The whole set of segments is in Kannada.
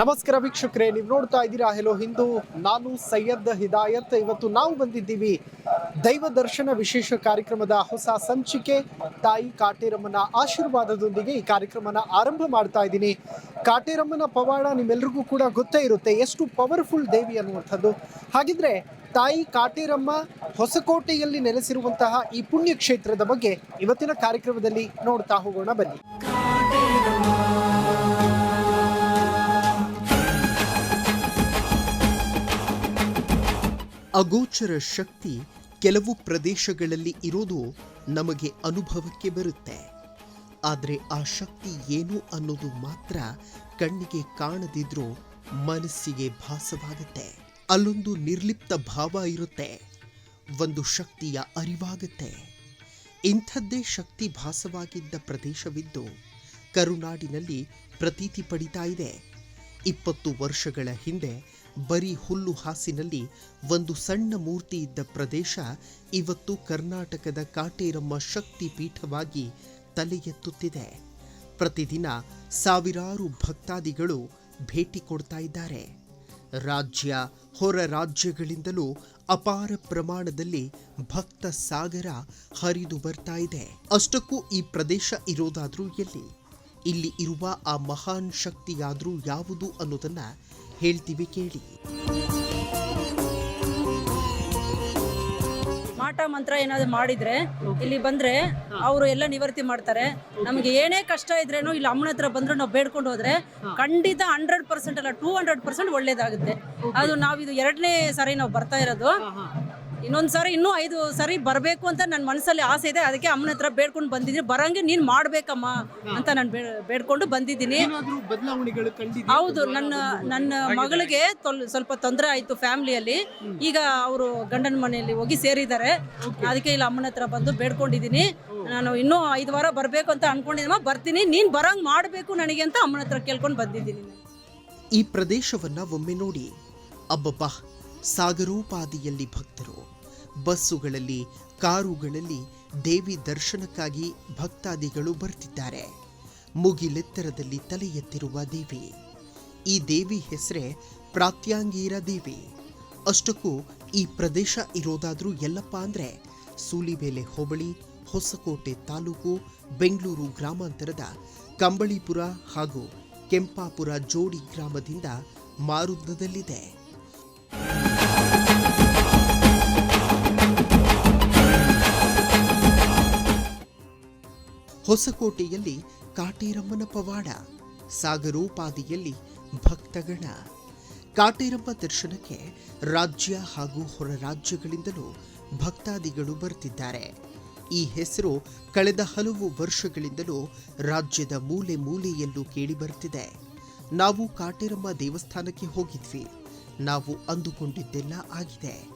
ನಮಸ್ಕಾರ ವೀಕ್ಷಕರೇ, ನೀವು ನೋಡ್ತಾ ಇದ್ದೀರಾ ಹೆಲೋ ಹಿಂದೂ ನಾನು ಸೈಯದ್ ಹಿದಾಯತ್. ಇವತ್ತು ನಾವು ಬಂದಿದ್ದೀವಿ ದೈವ ದರ್ಶನ ವಿಶೇಷ ಕಾರ್ಯಕ್ರಮದ ಹೊಸ ಸಂಚಿಕೆ. ತಾಯಿ ಕಾಟೇರಮ್ಮನ ಆಶೀರ್ವಾದದೊಂದಿಗೆ ಈ ಕಾರ್ಯಕ್ರಮನ ಆರಂಭ ಮಾಡ್ತಾ ಇದ್ದೀನಿ. ಕಾಟೇರಮ್ಮನ ಪವಾಡ ನಿಮ್ಮೆಲ್ರಿಗೂ ಕೂಡ ಗೊತ್ತೇ ಇರುತ್ತೆ, ಎಷ್ಟು ಪವರ್ಫುಲ್ ದೇವಿ ಅನ್ನುವಂಥದ್ದು. ಹಾಗಿದ್ರೆ ತಾಯಿ ಕಾಟೇರಮ್ಮ ಹೊಸಕೋಟೆಯಲ್ಲಿ ನೆಲೆಸಿರುವಂತಹ ಈ ಪುಣ್ಯ ಕ್ಷೇತ್ರದ ಬಗ್ಗೆ ಇವತ್ತಿನ ಕಾರ್ಯಕ್ರಮದಲ್ಲಿ ನೋಡ್ತಾ ಹೋಗೋಣ ಬನ್ನಿ. ಅಗೋಚರ ಶಕ್ತಿ ಕೆಲವು ಪ್ರದೇಶಗಳಲ್ಲಿ ಇರೋದು ನಮಗೆ ಅನುಭವಕ್ಕೆ ಬರುತ್ತೆ. ಆದರೆ ಆ ಶಕ್ತಿ ಏನು ಅನ್ನೋದು ಮಾತ್ರ ಕಣ್ಣಿಗೆ ಕಾಣದಿದ್ರೂ ಮನಸ್ಸಿಗೆ ಭಾಸವಾಗುತ್ತೆ. ಅಲ್ಲೊಂದು ನಿರ್ಲಿಪ್ತ ಭಾವ ಇರುತ್ತೆ. ಒಂದು ಶಕ್ತಿಯ ಅರಿವಾಗುತ್ತೆ. ಇಂಥದ್ದೇ ಶಕ್ತಿ ಭಾಸವಾಗಿದ್ದ ಪ್ರದೇಶವಿದ್ದು ಕರುನಾಡಿನಲ್ಲಿ ಪ್ರತೀತಿ ಪಡಿತಾ ಇದೆ. ಇಪ್ಪತ್ತು ವರ್ಷಗಳ ಹಿಂದೆ ಬರೀ ಹುಲ್ಲು ಹಾಸಿನಲ್ಲಿ ಒಂದು ಸಣ್ಣ ಮೂರ್ತಿ ಇದ್ದ ಪ್ರದೇಶ ಇವತ್ತು ಕರ್ನಾಟಕದ ಕಾಟೇರಮ್ಮ ಶಕ್ತಿ ಪೀಠವಾಗಿ ತಲೆ ಎತ್ತುತ್ತಿದೆ ಪ್ರತಿದಿನ ಸಾವಿರಾರು ಭಕ್ತಾದಿಗಳು ಭೇಟಿ ಕೊಡ್ತಾ ಇದ್ದಾರೆ. ರಾಜ್ಯ, ಹೊರ ರಾಜ್ಯಗಳಿಂದಲೂ ಅಪಾರ ಪ್ರಮಾಣದಲ್ಲಿ ಭಕ್ತ ಸಾಗರ ಹರಿದು ಬರ್ತಾ ಇದೆ. ಅಷ್ಟಕ್ಕೂ ಈ ಪ್ರದೇಶ ಇರೋದಾದ್ರೂ ಎಲ್ಲಿ? ಇಲ್ಲಿ ಇರುವ ಆ ಮಹಾನ್ ಶಕ್ತಿಯಾದ್ರೂ ಯಾವುದು ಅನ್ನೋದನ್ನ ಹೇಳ್ತೀವಿ ಕೇಳಿ. ಮಾಟ ಮಂತ್ರ ಏನಾದ್ರು ಮಾಡಿದ್ರೆ ಇಲ್ಲಿ ಬಂದ್ರೆ ಅವರು ಎಲ್ಲ ನಿವರ್ತಿ ಮಾಡ್ತಾರೆ. ನಮ್ಗೆ ಏನೇ ಕಷ್ಟ ಇದ್ರೇನು ಇಲ್ಲಿ ಅಮ್ಮನ ಹತ್ರ ಬಂದ್ರೆ ನಾವು ಬೇಡ್ಕೊಂಡು ಹೋದ್ರೆ ಖಂಡಿತ ಹಂಡ್ರೆಡ್ ಪರ್ಸೆಂಟ್ ಅಲ್ಲ ಟೂ ಹಂಡ್ರೆಡ್ ಪರ್ಸೆಂಟ್ ಒಳ್ಳೇದಾಗುತ್ತೆ. ಅದು ನಾವಿದು ಎರಡನೇ ಸಾರಿ ನಾವು ಬರ್ತಾ ಇರೋದು. ಇನ್ನೊಂದು ಸಾರಿ ಇನ್ನೂ ಐದು ಸಾರಿ ಬರಬೇಕು ಅಂತ ನನ್ನ ಮನಸ್ಸಲ್ಲಿ ಆಸೆ ಇದೆ. ಅದಕ್ಕೆ ಅಮ್ಮನ ಹತ್ರ ಬೇಡ್ಕೊಂಡು ಬಂದಿದ್ದೀನಿ. ಬರಂಗೆ ನೀನು ಮಾಡ್ಬೇಕಮ್ಮ ಅಂತ ನಾನು ಬೇಡ್ಕೊಂಡು ಬಂದಿದ್ದೀನಿ. ಬದಲಾವಣೆಗಳು ಹೌದು ನನ್ನ ನನ್ನ ಮಗಳಿಗೆ ತೊಲ್- ಸ್ವಲ್ಪ ತೊಂದರೆ ಆಯಿತು ಫ್ಯಾಮಿಲಿಯಲ್ಲಿ. ಈಗ ಅವರು ಗಂಡನ ಮನೆಯಲ್ಲಿ ಹೋಗಿ ಸೇರಿದ್ದಾರೆ. ಅದಕ್ಕೆ ಇಲ್ಲಿ ಅಮ್ಮನ ಹತ್ರ ಬಂದು ಬೇಡ್ಕೊಂಡಿದ್ದೀನಿ. ನಾನು ಇನ್ನೂ ಐದು ವಾರ ಬರಬೇಕು ಅಂತ ಅನ್ಕೊಂಡಿದ್ದೀನಮ್ಮ. ಬರ್ತೀನಿ. ನೀನು ಬರಂಗ್ ಮಾಡಬೇಕು ನನಗೆ ಅಂತ ಅಮ್ಮನ ಹತ್ರ ಕೇಳ್ಕೊಂಡು ಬಂದಿದ್ದೀನಿ. ಈ ಪ್ರದೇಶವನ್ನ ಒಮ್ಮೆ ನೋಡಿ ಅಬ್ಬಬ್ಬಾ ಸಾಗರೋಪಾದಿಯಲ್ಲಿ ಭಕ್ತರು ಬಸ್ಸುಗಳಲ್ಲಿ, ಕಾರುಗಳಲ್ಲಿ ದೇವಿ ದರ್ಶನಕ್ಕಾಗಿ ಭಕ್ತಾದಿಗಳು ಬರ್ತಿದ್ದಾರೆ. ಮುಗಿಲೆತ್ತರದಲ್ಲಿ ತಲೆ ಎತ್ತಿರುವ ದೇವಿ. ಈ ದೇವಿ ಹೆಸರೇ ಪ್ರಾತ್ಯಾಂಗೀರ ದೇವಿ. ಅಷ್ಟಕ್ಕೂ ಈ ಪ್ರದೇಶ ಇರೋದಾದರೂ ಎಲ್ಲಪ್ಪ ಅಂದ್ರೆ ಸೂಲಿಬೇಲೆ ಹೋಬಳಿ, ಹೊಸಕೋಟೆ ತಾಲೂಕು, ಬೆಂಗಳೂರು ಗ್ರಾಮಾಂತರದ ಕಂಬಳಿಪುರ ಹಾಗೂ ಕೆಂಪಾಪುರ ಜೋಡಿ ಗ್ರಾಮದಿಂದ ಮಾರುದ್ನದಲ್ಲಿದೆ ಹೊಸಕೋಟೆಯಲ್ಲಿ ಕಾಟೇರಮ್ಮನ ಪವಾಡ, ಸಾಗರೋಪಾದಿಯಲ್ಲಿ ಭಕ್ತಗಣ. ಕಾಟೇರಮ್ಮ ದರ್ಶನಕ್ಕೆ ರಾಜ್ಯ ಹಾಗೂ ಹೊರ ರಾಜ್ಯಗಳಿಂದಲೂ ಭಕ್ತಾದಿಗಳು ಬರ್ತಿದ್ದಾರೆ. ಈ ಹೆಸರು ಕಳೆದ ಹಲವು ವರ್ಷಗಳಿಂದಲೂ ರಾಜ್ಯದ ಮೂಲೆ ಮೂಲೆಯಲ್ಲೂ ಕೇಳಿಬರ್ತಿದೆ ನಾವು ಕಾಟೇರಮ್ಮ ದೇವಸ್ಥಾನಕ್ಕೆ ಹೋಗಿದ್ವಿ. ನಾವು ಅಂದುಕೊಂಡಿದ್ದೆಲ್ಲ ಆಗಿದೆ.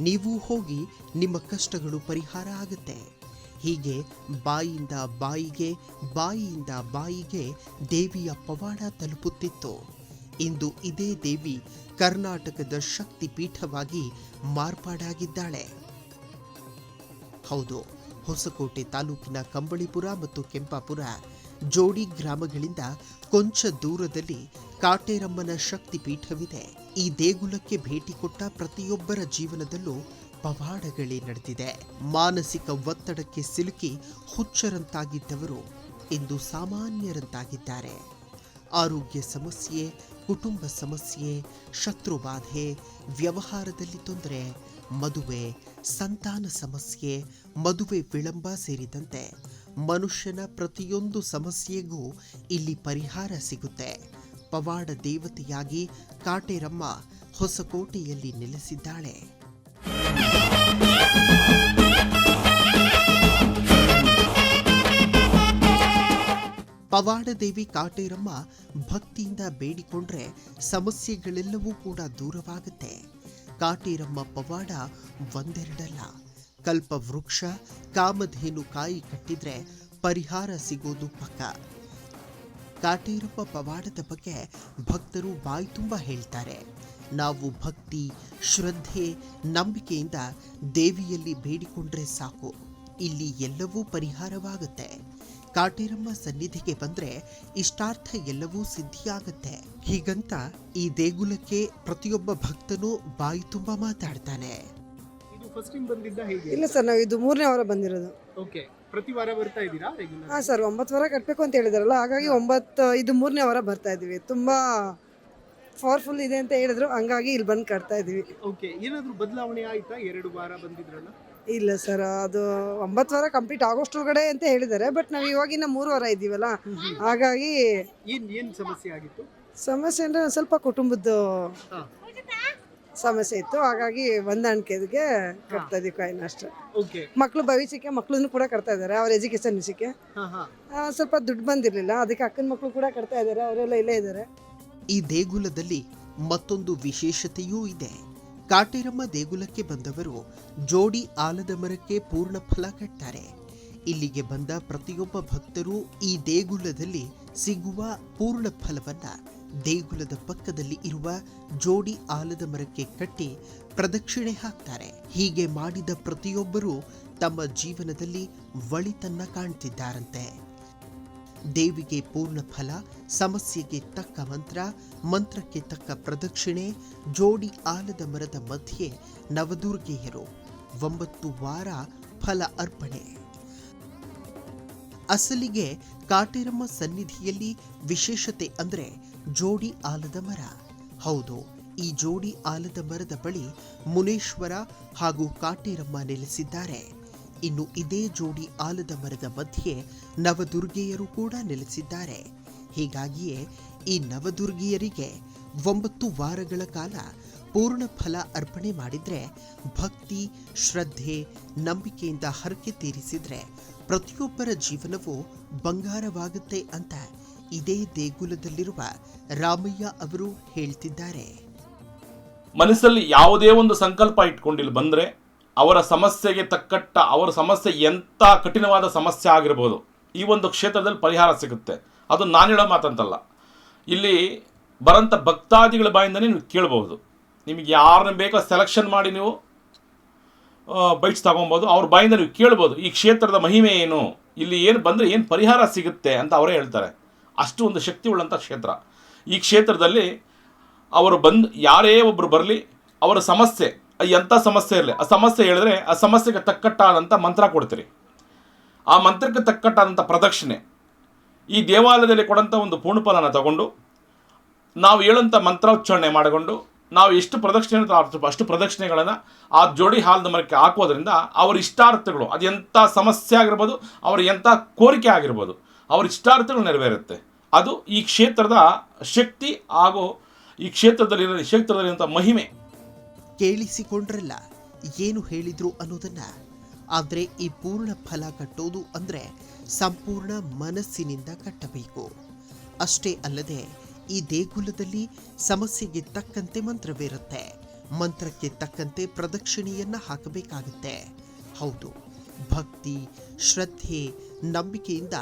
ನೀವು ಹೋಗಿ ನಿಮ್ಮ ಕಷ್ಟಗಳು ಪರಿಹಾರ ಆಗುತ್ತೆ. ಹೀಗೆ ಬಾಯಿಂದ ಬಾಯಿಗೆ, ಬಾಯಿಯಿಂದ ಬಾಯಿಗೆ ದೇವಿಯ ಪವಾಡ ತಲುಪುತ್ತಿತ್ತು. ಇಂದು ಇದೇ ದೇವಿ ಕರ್ನಾಟಕದ ಶಕ್ತಿ ಪೀಠವಾಗಿ ಮಾರ್ಪಾಡಾಗಿದ್ದಾಳೆ. ಹೌದು, ಹೊಸಕೋಟೆ ತಾಲೂಕಿನ ಕಂಬಳಿಪುರ ಮತ್ತು ಕೆಂಪಾಪುರ ಜೋಡಿ ಗ್ರಾಮಗಳಿಂದ ಕೊಂಚ ದೂರದಲ್ಲಿ ಕಾಟೇರಮ್ಮನ ಶಕ್ತಿ ಪೀಠವಿದೆ ಈ ದೇಗುಲಕ್ಕೆ ಭೇಟಿ ಕೊಟ್ಟ ಪ್ರತಿಯೊಬ್ಬರ ಜೀವನದಲ್ಲೂ ಪವಾಡಗಳೇ ನಡೆದಿದೆ. ಮಾನಸಿಕ ಒತ್ತಡಕ್ಕೆ ಸಿಲುಕಿ ಹುಚ್ಚರಂತಾಗಿದ್ದವರು ಇಂದು ಸಾಮಾನ್ಯರಂತಾಗಿದ್ದಾರೆ. ಆರೋಗ್ಯ ಸಮಸ್ಯೆ, ಕುಟುಂಬ ಸಮಸ್ಯೆ ಶತ್ರುಬಾಧೆ ವ್ಯವಹಾರದಲ್ಲಿ ತೊಂದರೆ, ಮದುವೆ, ಸಂತಾನ ಸಮಸ್ಯೆ, ಮದುವೆ ವಿಳಂಬ ಸೇರಿದಂತೆ ಮನುಷ್ಯನ ಪ್ರತಿಯೊಂದು ಸಮಸ್ಯೆಗೂ ಇಲ್ಲಿ ಪರಿಹಾರ ಸಿಗುತ್ತೆ. ಪವಾಡ ದೇವತೆಯಾಗಿ ಕಾಟೇರಮ್ಮ ಹೊಸಕೋಟೆಯಲ್ಲಿ ನೆಲೆಸಿದ್ದಾಳೆ. ಪವಾಡದೇವಿ ಕಾಟೇರಮ್ಮ ಭಕ್ತಿಯಿಂದ ಬೇಡಿಕೊಂಡ್ರೆ ಸಮಸ್ಯೆಗಳೆಲ್ಲವೂ ಕೂಡ ದೂರವಾಗುತ್ತೆ. ಕಾಟೇರಮ್ಮ ಪವಾಡ ಒಂದೆರಡಲ್ಲ. ಕಲ್ಪವೃಕ್ಷ ಕಾಮಧೇನು ಕಾಯಿ ಕಟ್ಟಿದ್ರೆ ಪರಿಹಾರ ಸಿಗೋದು ಪಕ್ಕ. ಕಾಟೇರಪ್ಪ ಪವಾಡದ ಬಗ್ಗೆ ಭಕ್ತರು ಬಾಯಿ ತುಂಬ ಹೇಳ್ತಾರೆ. ನಾವು ಭಕ್ತಿ ಶ್ರದ್ಧೆ ನಂಬಿಕೆಯಿಂದ ದೇವಿಯಲ್ಲಿ ಬೇಡಿಕೊಂಡ್ರೆ ಸಾಕು. ಇಲ್ಲಿ ಎಲ್ಲವೂ ಪರಿಹಾರವಾಗುತ್ತೆ. ಕಾಟೇರಮ್ಮ ಸನ್ನಿಧಿಗೆ ಬಂದ್ರೆ ಇಷ್ಟಾರ್ಥ ಎಲ್ಲವೂ ಸಿದ್ಧಿಯಾಗುತ್ತೆ. ಹೀಗಂತ ಈ ದೇಗುಲಕ್ಕೆ ಪ್ರತಿಯೊಬ್ಬ ಭಕ್ತನು ಬಾಯಿ ತುಂಬ ಮಾತಾಡ್ತಾನೆ. ಇದು ಫಸ್ಟ್ ಟೈಮ್ ಬಂದಿದ್ದ ಹೇಗೆ? ಇಲ್ಲ ಸರ್ ನಾವು ಇದು ಮೂರನೇ ವಾರ ಬಂದಿರೋದು. ಓಕೆ ಪ್ರತಿ ವಾರ ಬರ್ತಾ ಇದ್ದೀರಾ ರೆಗ್ಯುಲರ್ ಹಾಂ ಸರ್ ಒಂಬತ್ತು ವಾರ ಕಟ್ಟಬೇಕು ಅಂತ ಹೇಳಿದಾರಲ್ಲ ಹಾಗಾಗಿ ಒಂಬತ್ತು ಇದು ಮೂರನೇ ವಾರ ಬರ್ತಾ ಇದ್ದೀವಿ. ತುಂಬ ಪವರ್ಫುಲ್ ಇದೆ ಅಂತ ಹೇಳಿದ್ರು ಹಂಗಾಗಿ ಇಲ್ಲಿ ಬಂದು ಕಟ್ತಾ ಇದ್ದೀವಿ. ಓಕೆ ಏನಾದರೂ ಬದಲಾವಣೆ ಆಯ್ತಾ? ಎರಡು ವಾರ ಬಂದಿದ್ರಲ್ಲ? ಇಲ್ಲ ಸರ್ ಅದು ಒಂಬತ್ತು ವಾರ ಕಂಪ್ಲೀಟ್ ಆಗೋಷ್ಟ್ರೊಳಗಡೆ ಅಂತ ಹೇಳಿದ್ದಾರೆ ಬಟ್ ನಾವು ಇವಾಗಿನ ಮೂರು ವಾರ ಇದ್ದೀವಲ್ಲ ಹಾಗಾಗಿ ಏನು ಏನು ಸಮಸ್ಯೆ ಆಗಿತ್ತು? ಸಮಸ್ಯೆ ಅಂದರೆ ಒಂದು ಸ್ವಲ್ಪ ಕುಟುಂಬದ್ದು ಹಾ. ಸಮಸ್ಯೆ ಇತ್ತು ಹಾಗಾಗಿ ಹೊಂದಾಣಿಕೆಗೆ ಕಟ್ತಾ ಇದೀವಿ ಕಾಯಿನ ಅಷ್ಟೇ. ಓಕೆ ಮಕ್ಕಳು ಭವಿಷ್ಯಕ್ಕೆ ಮಕ್ಕಳನ್ನು ಕೂಡ ಕಟ್ತಾ ಇದ್ದಾರೆ ಅವ್ರ ಎಜುಕೇಶನ್ ವಿಷಯಕ್ಕೆ. ಆ, ಸ್ವಲ್ಪ ದುಡ್ಡು ಬಂದಿರಲಿಲ್ಲ ಅದಕ್ಕೆ ಅಕ್ಕನ ಮಕ್ಕಳು ಕೂಡ ಕಟ್ತಾ ಇದ್ದಾರೆ ಅವರೆಲ್ಲ ಇಲ್ಲೇ ಇದ್ದಾರೆ. ಈ ದೇಗುಲದಲ್ಲಿ ಮತ್ತೊಂದು ವಿಶೇಷತೆಯೂ ಇದೆ. ಕಾಟೇರಮ್ಮ ದೇಗುಲಕ್ಕೆ ಬಂದವರು ಜೋಡಿ ಆಲದ ಮರಕ್ಕೆ ಪೂರ್ಣ ಫಲ ಕಟ್ತಾರೆ. ಇಲ್ಲಿಗೆ ಬಂದ ಪ್ರತಿಯೊಬ್ಬ ಭಕ್ತರು ಈ ದೇಗುಲದಲ್ಲಿ ಸಿಗುವ ಪೂರ್ಣ ಫಲವನ್ನ ದೇಗುಲದ ಪಕ್ಕದಲ್ಲಿ ಇರುವ ಜೋಡಿ ಆಲದ ಮರಕ್ಕೆ ಕಟ್ಟಿ ಪ್ರದಕ್ಷಿಣೆ ಹಾಕ್ತಾರೆ. ಹೀಗೆ ಮಾಡಿದ ಪ್ರತಿಯೊಬ್ಬರೂ ತಮ್ಮ ಜೀವನದಲ್ಲಿ ಒಳಿತನ್ನ ಕಾಣ್ತಿದ್ದಾರಂತೆ. ದೇವಿಗೆ ಪೂರ್ಣ ಫಲ, ಸಮಸ್ಯೆಗೆ ತಕ್ಕ ಮಂತ್ರ, ಮಂತ್ರಕ್ಕೆ ತಕ್ಕ ಪ್ರದಕ್ಷಿಣೆ, ಜೋಡಿ ಆಲದ ಮರದ ಮಧ್ಯೆ ನವದುರ್ಗೆಯರು ಒಂಬತ್ತು ವಾರ ಫಲ ಅರ್ಪಣೆ. ಅಸಲಿಗೆ ಕಾಟೇರಮ್ಮ ಸನ್ನಿಧಿಯಲ್ಲಿ ವಿಶೇಷತೆ ಅಂದ್ರೆ ಜೋಡಿ ಆಲದ ಮರ. ಹೌದು, ಈ ಜೋಡಿ ಆಲದ ಮರದ ಬಳಿ ಮುನೇಶ್ವರ ಹಾಗೂ ಕಾಟೇರಮ್ಮ ನೆಲೆಸಿದ್ದಾರೆ. ಇನ್ನು ಇದೇ ಜೋಡಿ ಆಲದ ಮರದ ಮಧ್ಯೆ ನವದುರ್ಗೆಯರು ಕೂಡ ನೆಲೆಸಿದ್ದಾರೆ. ಹೀಗಾಗಿಯೇ ಈ ನವದುರ್ಗಿಯರಿಗೆ ಒಂಬತ್ತು ವಾರಗಳ ಕಾಲ ಪೂರ್ಣ ಫಲ ಅರ್ಪಣೆ ಮಾಡಿದ್ರೆ ಭಕ್ತಿ, ಶ್ರದ್ಧೆ, ನಂಬಿಕೆಯಿಂದ ಹರಕೆ ತೀರಿಸಿದ್ರೆ ಪ್ರತಿಯೊಬ್ಬರ ಜೀವನವು ಬಂಗಾರವಾಗುತ್ತೆ ಅಂತ ಇದೇ ದೇಗುಲದಲ್ಲಿರುವ ರಾಮಯ್ಯ ಅವರು ಹೇಳ್ತಿದ್ದಾರೆ. ಮನಸ್ಸಲ್ಲಿ ಯಾವುದೇ ಒಂದು ಸಂಕಲ್ಪ ಇಟ್ಕೊಂಡಿಲ್ಲ ಬಂದರೆ ಅವರ ಸಮಸ್ಯೆಗೆ ತಕ್ಕಟ್ಟ, ಅವರ ಸಮಸ್ಯೆ ಎಂಥ ಕಠಿಣವಾದ ಸಮಸ್ಯೆ ಆಗಿರ್ಬೋದು, ಈ ಒಂದು ಕ್ಷೇತ್ರದಲ್ಲಿ ಪರಿಹಾರ ಸಿಗುತ್ತೆ. ಅದು ನಾನು ಹೇಳೋ ಮಾತಂತಲ್ಲ. ಇಲ್ಲಿ ಬರೋಂಥ ಭಕ್ತಾದಿಗಳ ಬಾಯಿಂದನೇ ನೀವು ಕೇಳಬಹುದು. ನಿಮಗೆ ಯಾರನ್ನ ಬೇಕೋ ಸೆಲೆಕ್ಷನ್ ಮಾಡಿ ನೀವು ಬೈಕ್ಸ್ ತಗೊಬೋದು ಅವ್ರ ಬಾಯಿಂದ ನೀವು ಕೇಳ್ಬೋದು ಈ ಕ್ಷೇತ್ರದ ಮಹಿಮೆ ಏನು, ಇಲ್ಲಿ ಏನು ಬಂದರೆ ಏನು ಪರಿಹಾರ ಸಿಗುತ್ತೆ ಅಂತ ಅವರೇ ಹೇಳ್ತಾರೆ. ಅಷ್ಟು ಒಂದು ಶಕ್ತಿ ಉಳ್ಳಂಥ ಕ್ಷೇತ್ರ. ಈ ಕ್ಷೇತ್ರದಲ್ಲಿ ಅವರು ಬಂದು, ಯಾರೇ ಒಬ್ಬರು ಬರಲಿ, ಅವರ ಸಮಸ್ಯೆ ಎಂಥ ಸಮಸ್ಯೆ ಇರಲಿ, ಆ ಸಮಸ್ಯೆ ಹೇಳಿದ್ರೆ ಆ ಸಮಸ್ಯೆಗೆ ತಕ್ಕಟ್ಟಾದಂಥ ಮಂತ್ರ ಕೊಡ್ತೀರಿ. ಆ ಮಂತ್ರಕ್ಕೆ ತಕ್ಕಟ್ಟಾದಂಥ ಪ್ರದಕ್ಷಿಣೆ. ಈ ದೇವಾಲಯದಲ್ಲಿ ಕೊಡೋಂಥ ಒಂದು ಪೂರ್ಣಫಲನ ತಗೊಂಡು, ನಾವು ಹೇಳೋಂಥ ಮಂತ್ರೋಚ್ಚಾರಣೆ ಮಾಡಿಕೊಂಡು, ನಾವು ಎಷ್ಟು ಪ್ರದಕ್ಷಿಣೆ ಅಷ್ಟು- ಪ್ರದಕ್ಷಿಣೆಗಳನ್ನು ಆ ಜೋಡಿ ಹಾಲದ ಮರಕ್ಕೆ ಹಾಕೋದ್ರಿಂದ ಅವರ ಇಷ್ಟಾರ್ಥಗಳು, ಅದು ಎಂಥ ಸಮಸ್ಯೆ ಆಗಿರ್ಬೋದು, ಅವ್ರ ಎಂಥ ಕೋರಿಕೆ ಆಗಿರ್ಬೋದು, ಅವ್ರ ಇಷ್ಟಾರ್ಥಗಳು ನೆರವೇರುತ್ತೆ. ಅದು ಈ ಕ್ಷೇತ್ರದ ಶಕ್ತಿ ಹಾಗೂ ಈ ಕ್ಷೇತ್ರದಲ್ಲಿರೋ ಕ್ಷೇತ್ರದಲ್ಲಿರುವಂಥ ಮಹಿಮೆ. ಕೇಳಿಸಿಕೊಂಡ್ರಲ್ಲ, ಏನು ಹೇಳಿದ್ರು ಅನ್ನೋದನ್ನ. ಆದ್ರೆ ಈ ಪೂರ್ಣ ಫಲ ಕಟ್ಟೋದು ಅಂದ್ರೆ ಸಂಪೂರ್ಣ ಮನಸ್ಸಿನಿಂದ ಕಟ್ಟಬೇಕು. ಅಷ್ಟೇ ಅಲ್ಲದೆ ಈ ದೇಗುಲದಲ್ಲಿ ಸಮಸ್ಯೆಗೆ ತಕ್ಕಂತೆ ಮಂತ್ರವಿರುತ್ತೆ. ಮಂತ್ರಕ್ಕೆ ತಕ್ಕಂತೆ ಪ್ರದಕ್ಷಿಣೆಯನ್ನ ಹಾಕಬೇಕಾಗುತ್ತೆ. ಹೌದು ಭಕ್ತಿ, ಶ್ರದ್ಧೆ, ನಂಬಿಕೆಯಿಂದ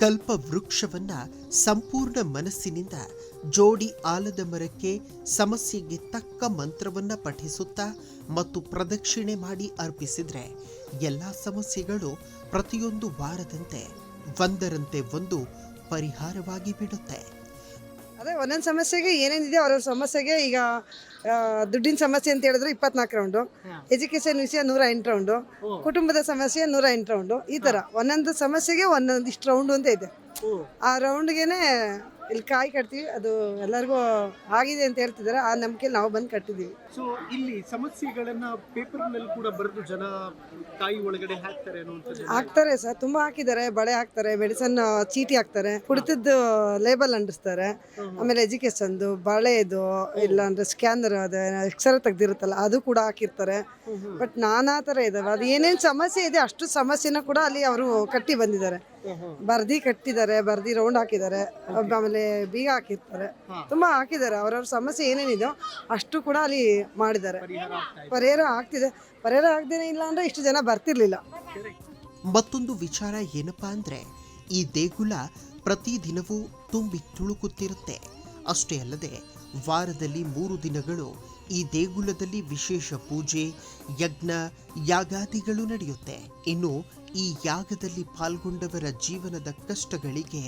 ಕಲ್ಪ ವೃಕ್ಷವನ್ನ ಸಂಪೂರ್ಣ ಮನಸ್ಸಿನಿಂದ ಜೋಡಿ ಆಲದ ಮರಕ್ಕೆ ಸಮಸ್ಯೆಗೆ ತಕ್ಕ ಮಂತ್ರವನ್ನ ಪಠಿಸುತ್ತಾ ಮತ್ತು ಪ್ರದಕ್ಷಿಣೆ ಮಾಡಿ ಅರ್ಪಿಸಿದರೆ ಎಲ್ಲ ಸಮಸ್ಯೆಗಳು ಪ್ರತಿಯೊಂದು ವಾರದಂತೆ ಒಂದರಂತೆ ಒಂದು ಪರಿಹಾರವಾಗಿ ಬಿಡುತ್ತೆ. ಅದೇ ಒಂದೊಂದು ಸಮಸ್ಯೆಗೆ ಏನೇನಿದೆ ಅವ್ರವ್ರ ಸಮಸ್ಯೆಗೆ ಈಗ ದುಡ್ಡಿನ ಸಮಸ್ಯೆ ಅಂತ ಹೇಳಿದ್ರೆ ಇಪ್ಪತ್ನಾಲ್ಕು ರೌಂಡು. ಎಜುಕೇಶನ್ ವಿಷಯ ನೂರ ಎಂಟು ರೌಂಡು. ಕುಟುಂಬದ ಸಮಸ್ಯೆ ನೂರ ಎಂಟು ರೌಂಡು. ಈ ಥರ ಒಂದೊಂದು ಸಮಸ್ಯೆಗೆ ಒಂದೊಂದಿಷ್ಟು ರೌಂಡು ಅಂತ ಇದೆ. ಆ ರೌಂಡ್ಗೆನೆ ಇಲ್ಲಿ ಕಾಯಿ ಕಟ್ತೀವಿ ಅದು ಎಲ್ಲರಿಗೂ ಆಗಿದೆ ಅಂತ ಹೇಳ್ತಿದ್ದಾರೆ ಆ ನಂಬಿಕೆ ನಾವು ಬಂದು ಕಟ್ಟಿದ್ದೀವಿ. ಸೊ ಇಲ್ಲಿ ಸಮಸ್ಯೆಗಳನ್ನ ಪೇಪರ್ನಲ್ಲಿ ಕೂಡ ಬರೆದು ಜನ ಕಾಯಿ ಒಳಗಡೆ ಹಾಕ್ತಾರೆ ಅನ್ನುವಂಥದ್ದು ಹಾಕ್ತಾರೆ ಸರ್ ತುಂಬಾ ಹಾಕಿದ್ದಾರೆ ಬಳೆ ಹಾಕ್ತಾರೆ ಮೆಡಿಸನ್ ಚೀಟಿ ಹಾಕ್ತಾರೆ ಕುಡಿತದ್ದು ಲೇಬಲ್ ಅಂಟಿಸ್ತಾರೆ ಆಮೇಲೆ ಎಜುಕೇಶನ್ದು ಬಳೆದು ಇಲ್ಲ ಅಂದ್ರೆ ಸ್ಕ್ಯಾನರ್ ಅದೇ ಎಕ್ಸ್ರೇ ತೆಗ್ದಿರುತ್ತಲ್ಲ ಅದು ಕೂಡ ಹಾಕಿರ್ತಾರೆ. ಬಟ್ ನಾನಾ ಥರ ಇದಾವೆ ಅದು ಏನೇನು ಸಮಸ್ಯೆ ಇದೆ ಅಷ್ಟು ಸಮಸ್ಯೆನ ಕೂಡ ಅಲ್ಲಿ ಅವರು ಕಟ್ಟಿ ಬಂದಿದ್ದಾರೆ. ಬರ್ದಿ ಕಟ್ಟಿದ್ದಾರೆ ಬರ್ದಿ ರೌಂಡ್ ಹಾಕಿದ್ದಾರೆ ಆಮೇಲೆ ಬೀಗ ಹಾಕಿರ್ತಾರೆ. ತುಂಬಾ ಹಾಕಿದ್ದಾರೆ. ಅವ್ರವ್ರ ಸಮಸ್ಯೆ ಏನೇನಿದೆಯೋ ಅಷ್ಟು ಕೂಡ ಅಲ್ಲಿ ಮಾಡಿದ್ದಾರೆ. ಪರಿಹಾರ ಆಗ್ತಿದೆ. ಪರಿಹಾರ ಆಗ್ದೇನೆ ಇಲ್ಲ ಅಂದ್ರೆ ಇಷ್ಟು ಜನ ಬರ್ತಿರ್ಲಿಲ್ಲ. ಮತ್ತೊಂದು ವಿಚಾರ ಏನಪ್ಪಾ ಅಂದ್ರೆ ಈ ದೇಗುಲ ಪ್ರತಿದಿನವೂ ತುಂಬಿ ತುಳುಕುತ್ತಿರುತ್ತೆ. ಅಷ್ಟೇ ಅಲ್ಲದೆ ವಾರದಲ್ಲಿ ಮೂರು ದಿನಗಳು ಈ ದೇಗುಲದಲ್ಲಿ ವಿಶೇಷ ಪೂಜೆ ಯಜ್ಞ ಯಾಗಾದಿಗಳು ನಡೆಯುತ್ತೆ. ಇನ್ನು ಈ ಯಾಗದಲ್ಲಿ ಪಾಲ್ಗೊಂಡವರ ಜೀವನದ ಕಷ್ಟಗಳಿಗೆ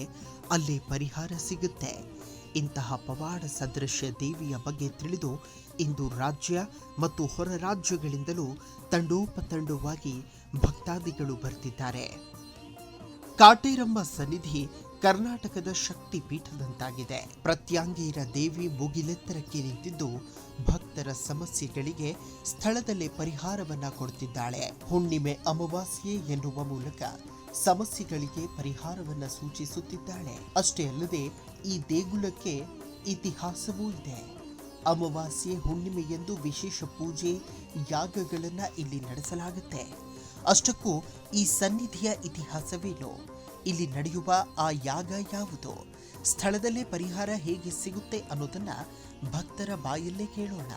ಅಲ್ಲಿ ಪರಿಹಾರ ಸಿಗುತ್ತೆ. ಇಂತಹ ಪವಾಡ ಸದೃಶ್ಯ ದೇವಿಯ ಬಗ್ಗೆ ತಿಳಿದು ಇಂದು ರಾಜ್ಯ ಮತ್ತು ಹೊರ ರಾಜ್ಯಗಳಿಂದಲೂ ತಂಡೋಪತಂಡವಾಗಿ ಭಕ್ತಾದಿಗಳು ಬರ್ತಿದ್ದಾರೆ. ಕಾಟೇರಮ್ಮ ಸನ್ನಿಧಿ ಕರ್ನಾಟಕದ ಶಕ್ತಿ ಪೀಠದಂತಾಗಿದೆ ಪ್ರತ್ಯಾಂಗೀರ ದೇವಿ ಮುಗಿಲೆತ್ತರಕ್ಕೆ ನಿಂತಿದ್ದು ಭಕ್ತರ ಸಮಸ್ಯೆಗಳಿಗೆ ಸ್ಥಳದಲ್ಲೇ ಪರಿಹಾರವನ್ನ ಕೊಡ್ತಿದ್ದಾಳೆ. ಹುಣ್ಣಿಮೆ ಅಮಾವಾಸ್ಯೆ ಎನ್ನುವ ಮೂಲಕ ಸಮಸ್ಯೆಗಳಿಗೆ ಪರಿಹಾರವನ್ನ ಸೂಚಿಸುತ್ತಿದ್ದಾಳೆ. ಅಷ್ಟೇ ಅಲ್ಲದೆ, ಈ ದೇಗುಲಕ್ಕೆ ಇತಿಹಾಸವೂ ಇದೆ. ಅಮಾವಾಸ್ಯೆ ಹುಣ್ಣಿಮೆಯಂದು ವಿಶೇಷ ಪೂಜೆ, ಯಾಗಗಳನ್ನ ಇಲ್ಲಿ ನಡೆಸಲಾಗುತ್ತೆ. ಅಷ್ಟಕ್ಕೂ ಈ ಸನ್ನಿಧಿಯ ಇತಿಹಾಸವೇನು? ಇಲ್ಲಿ ನಡೆಯುವ ಆ ಯಾಗ ಯಾವುದು? ಸ್ಥಳದಲ್ಲೇ ಪರಿಹಾರ ಹೇಗೆ ಸಿಗುತ್ತೆ ಅನ್ನೋದನ್ನ ಭಕ್ತರ ಬಾಯಲ್ಲೇ ಕೇಳೋಣ.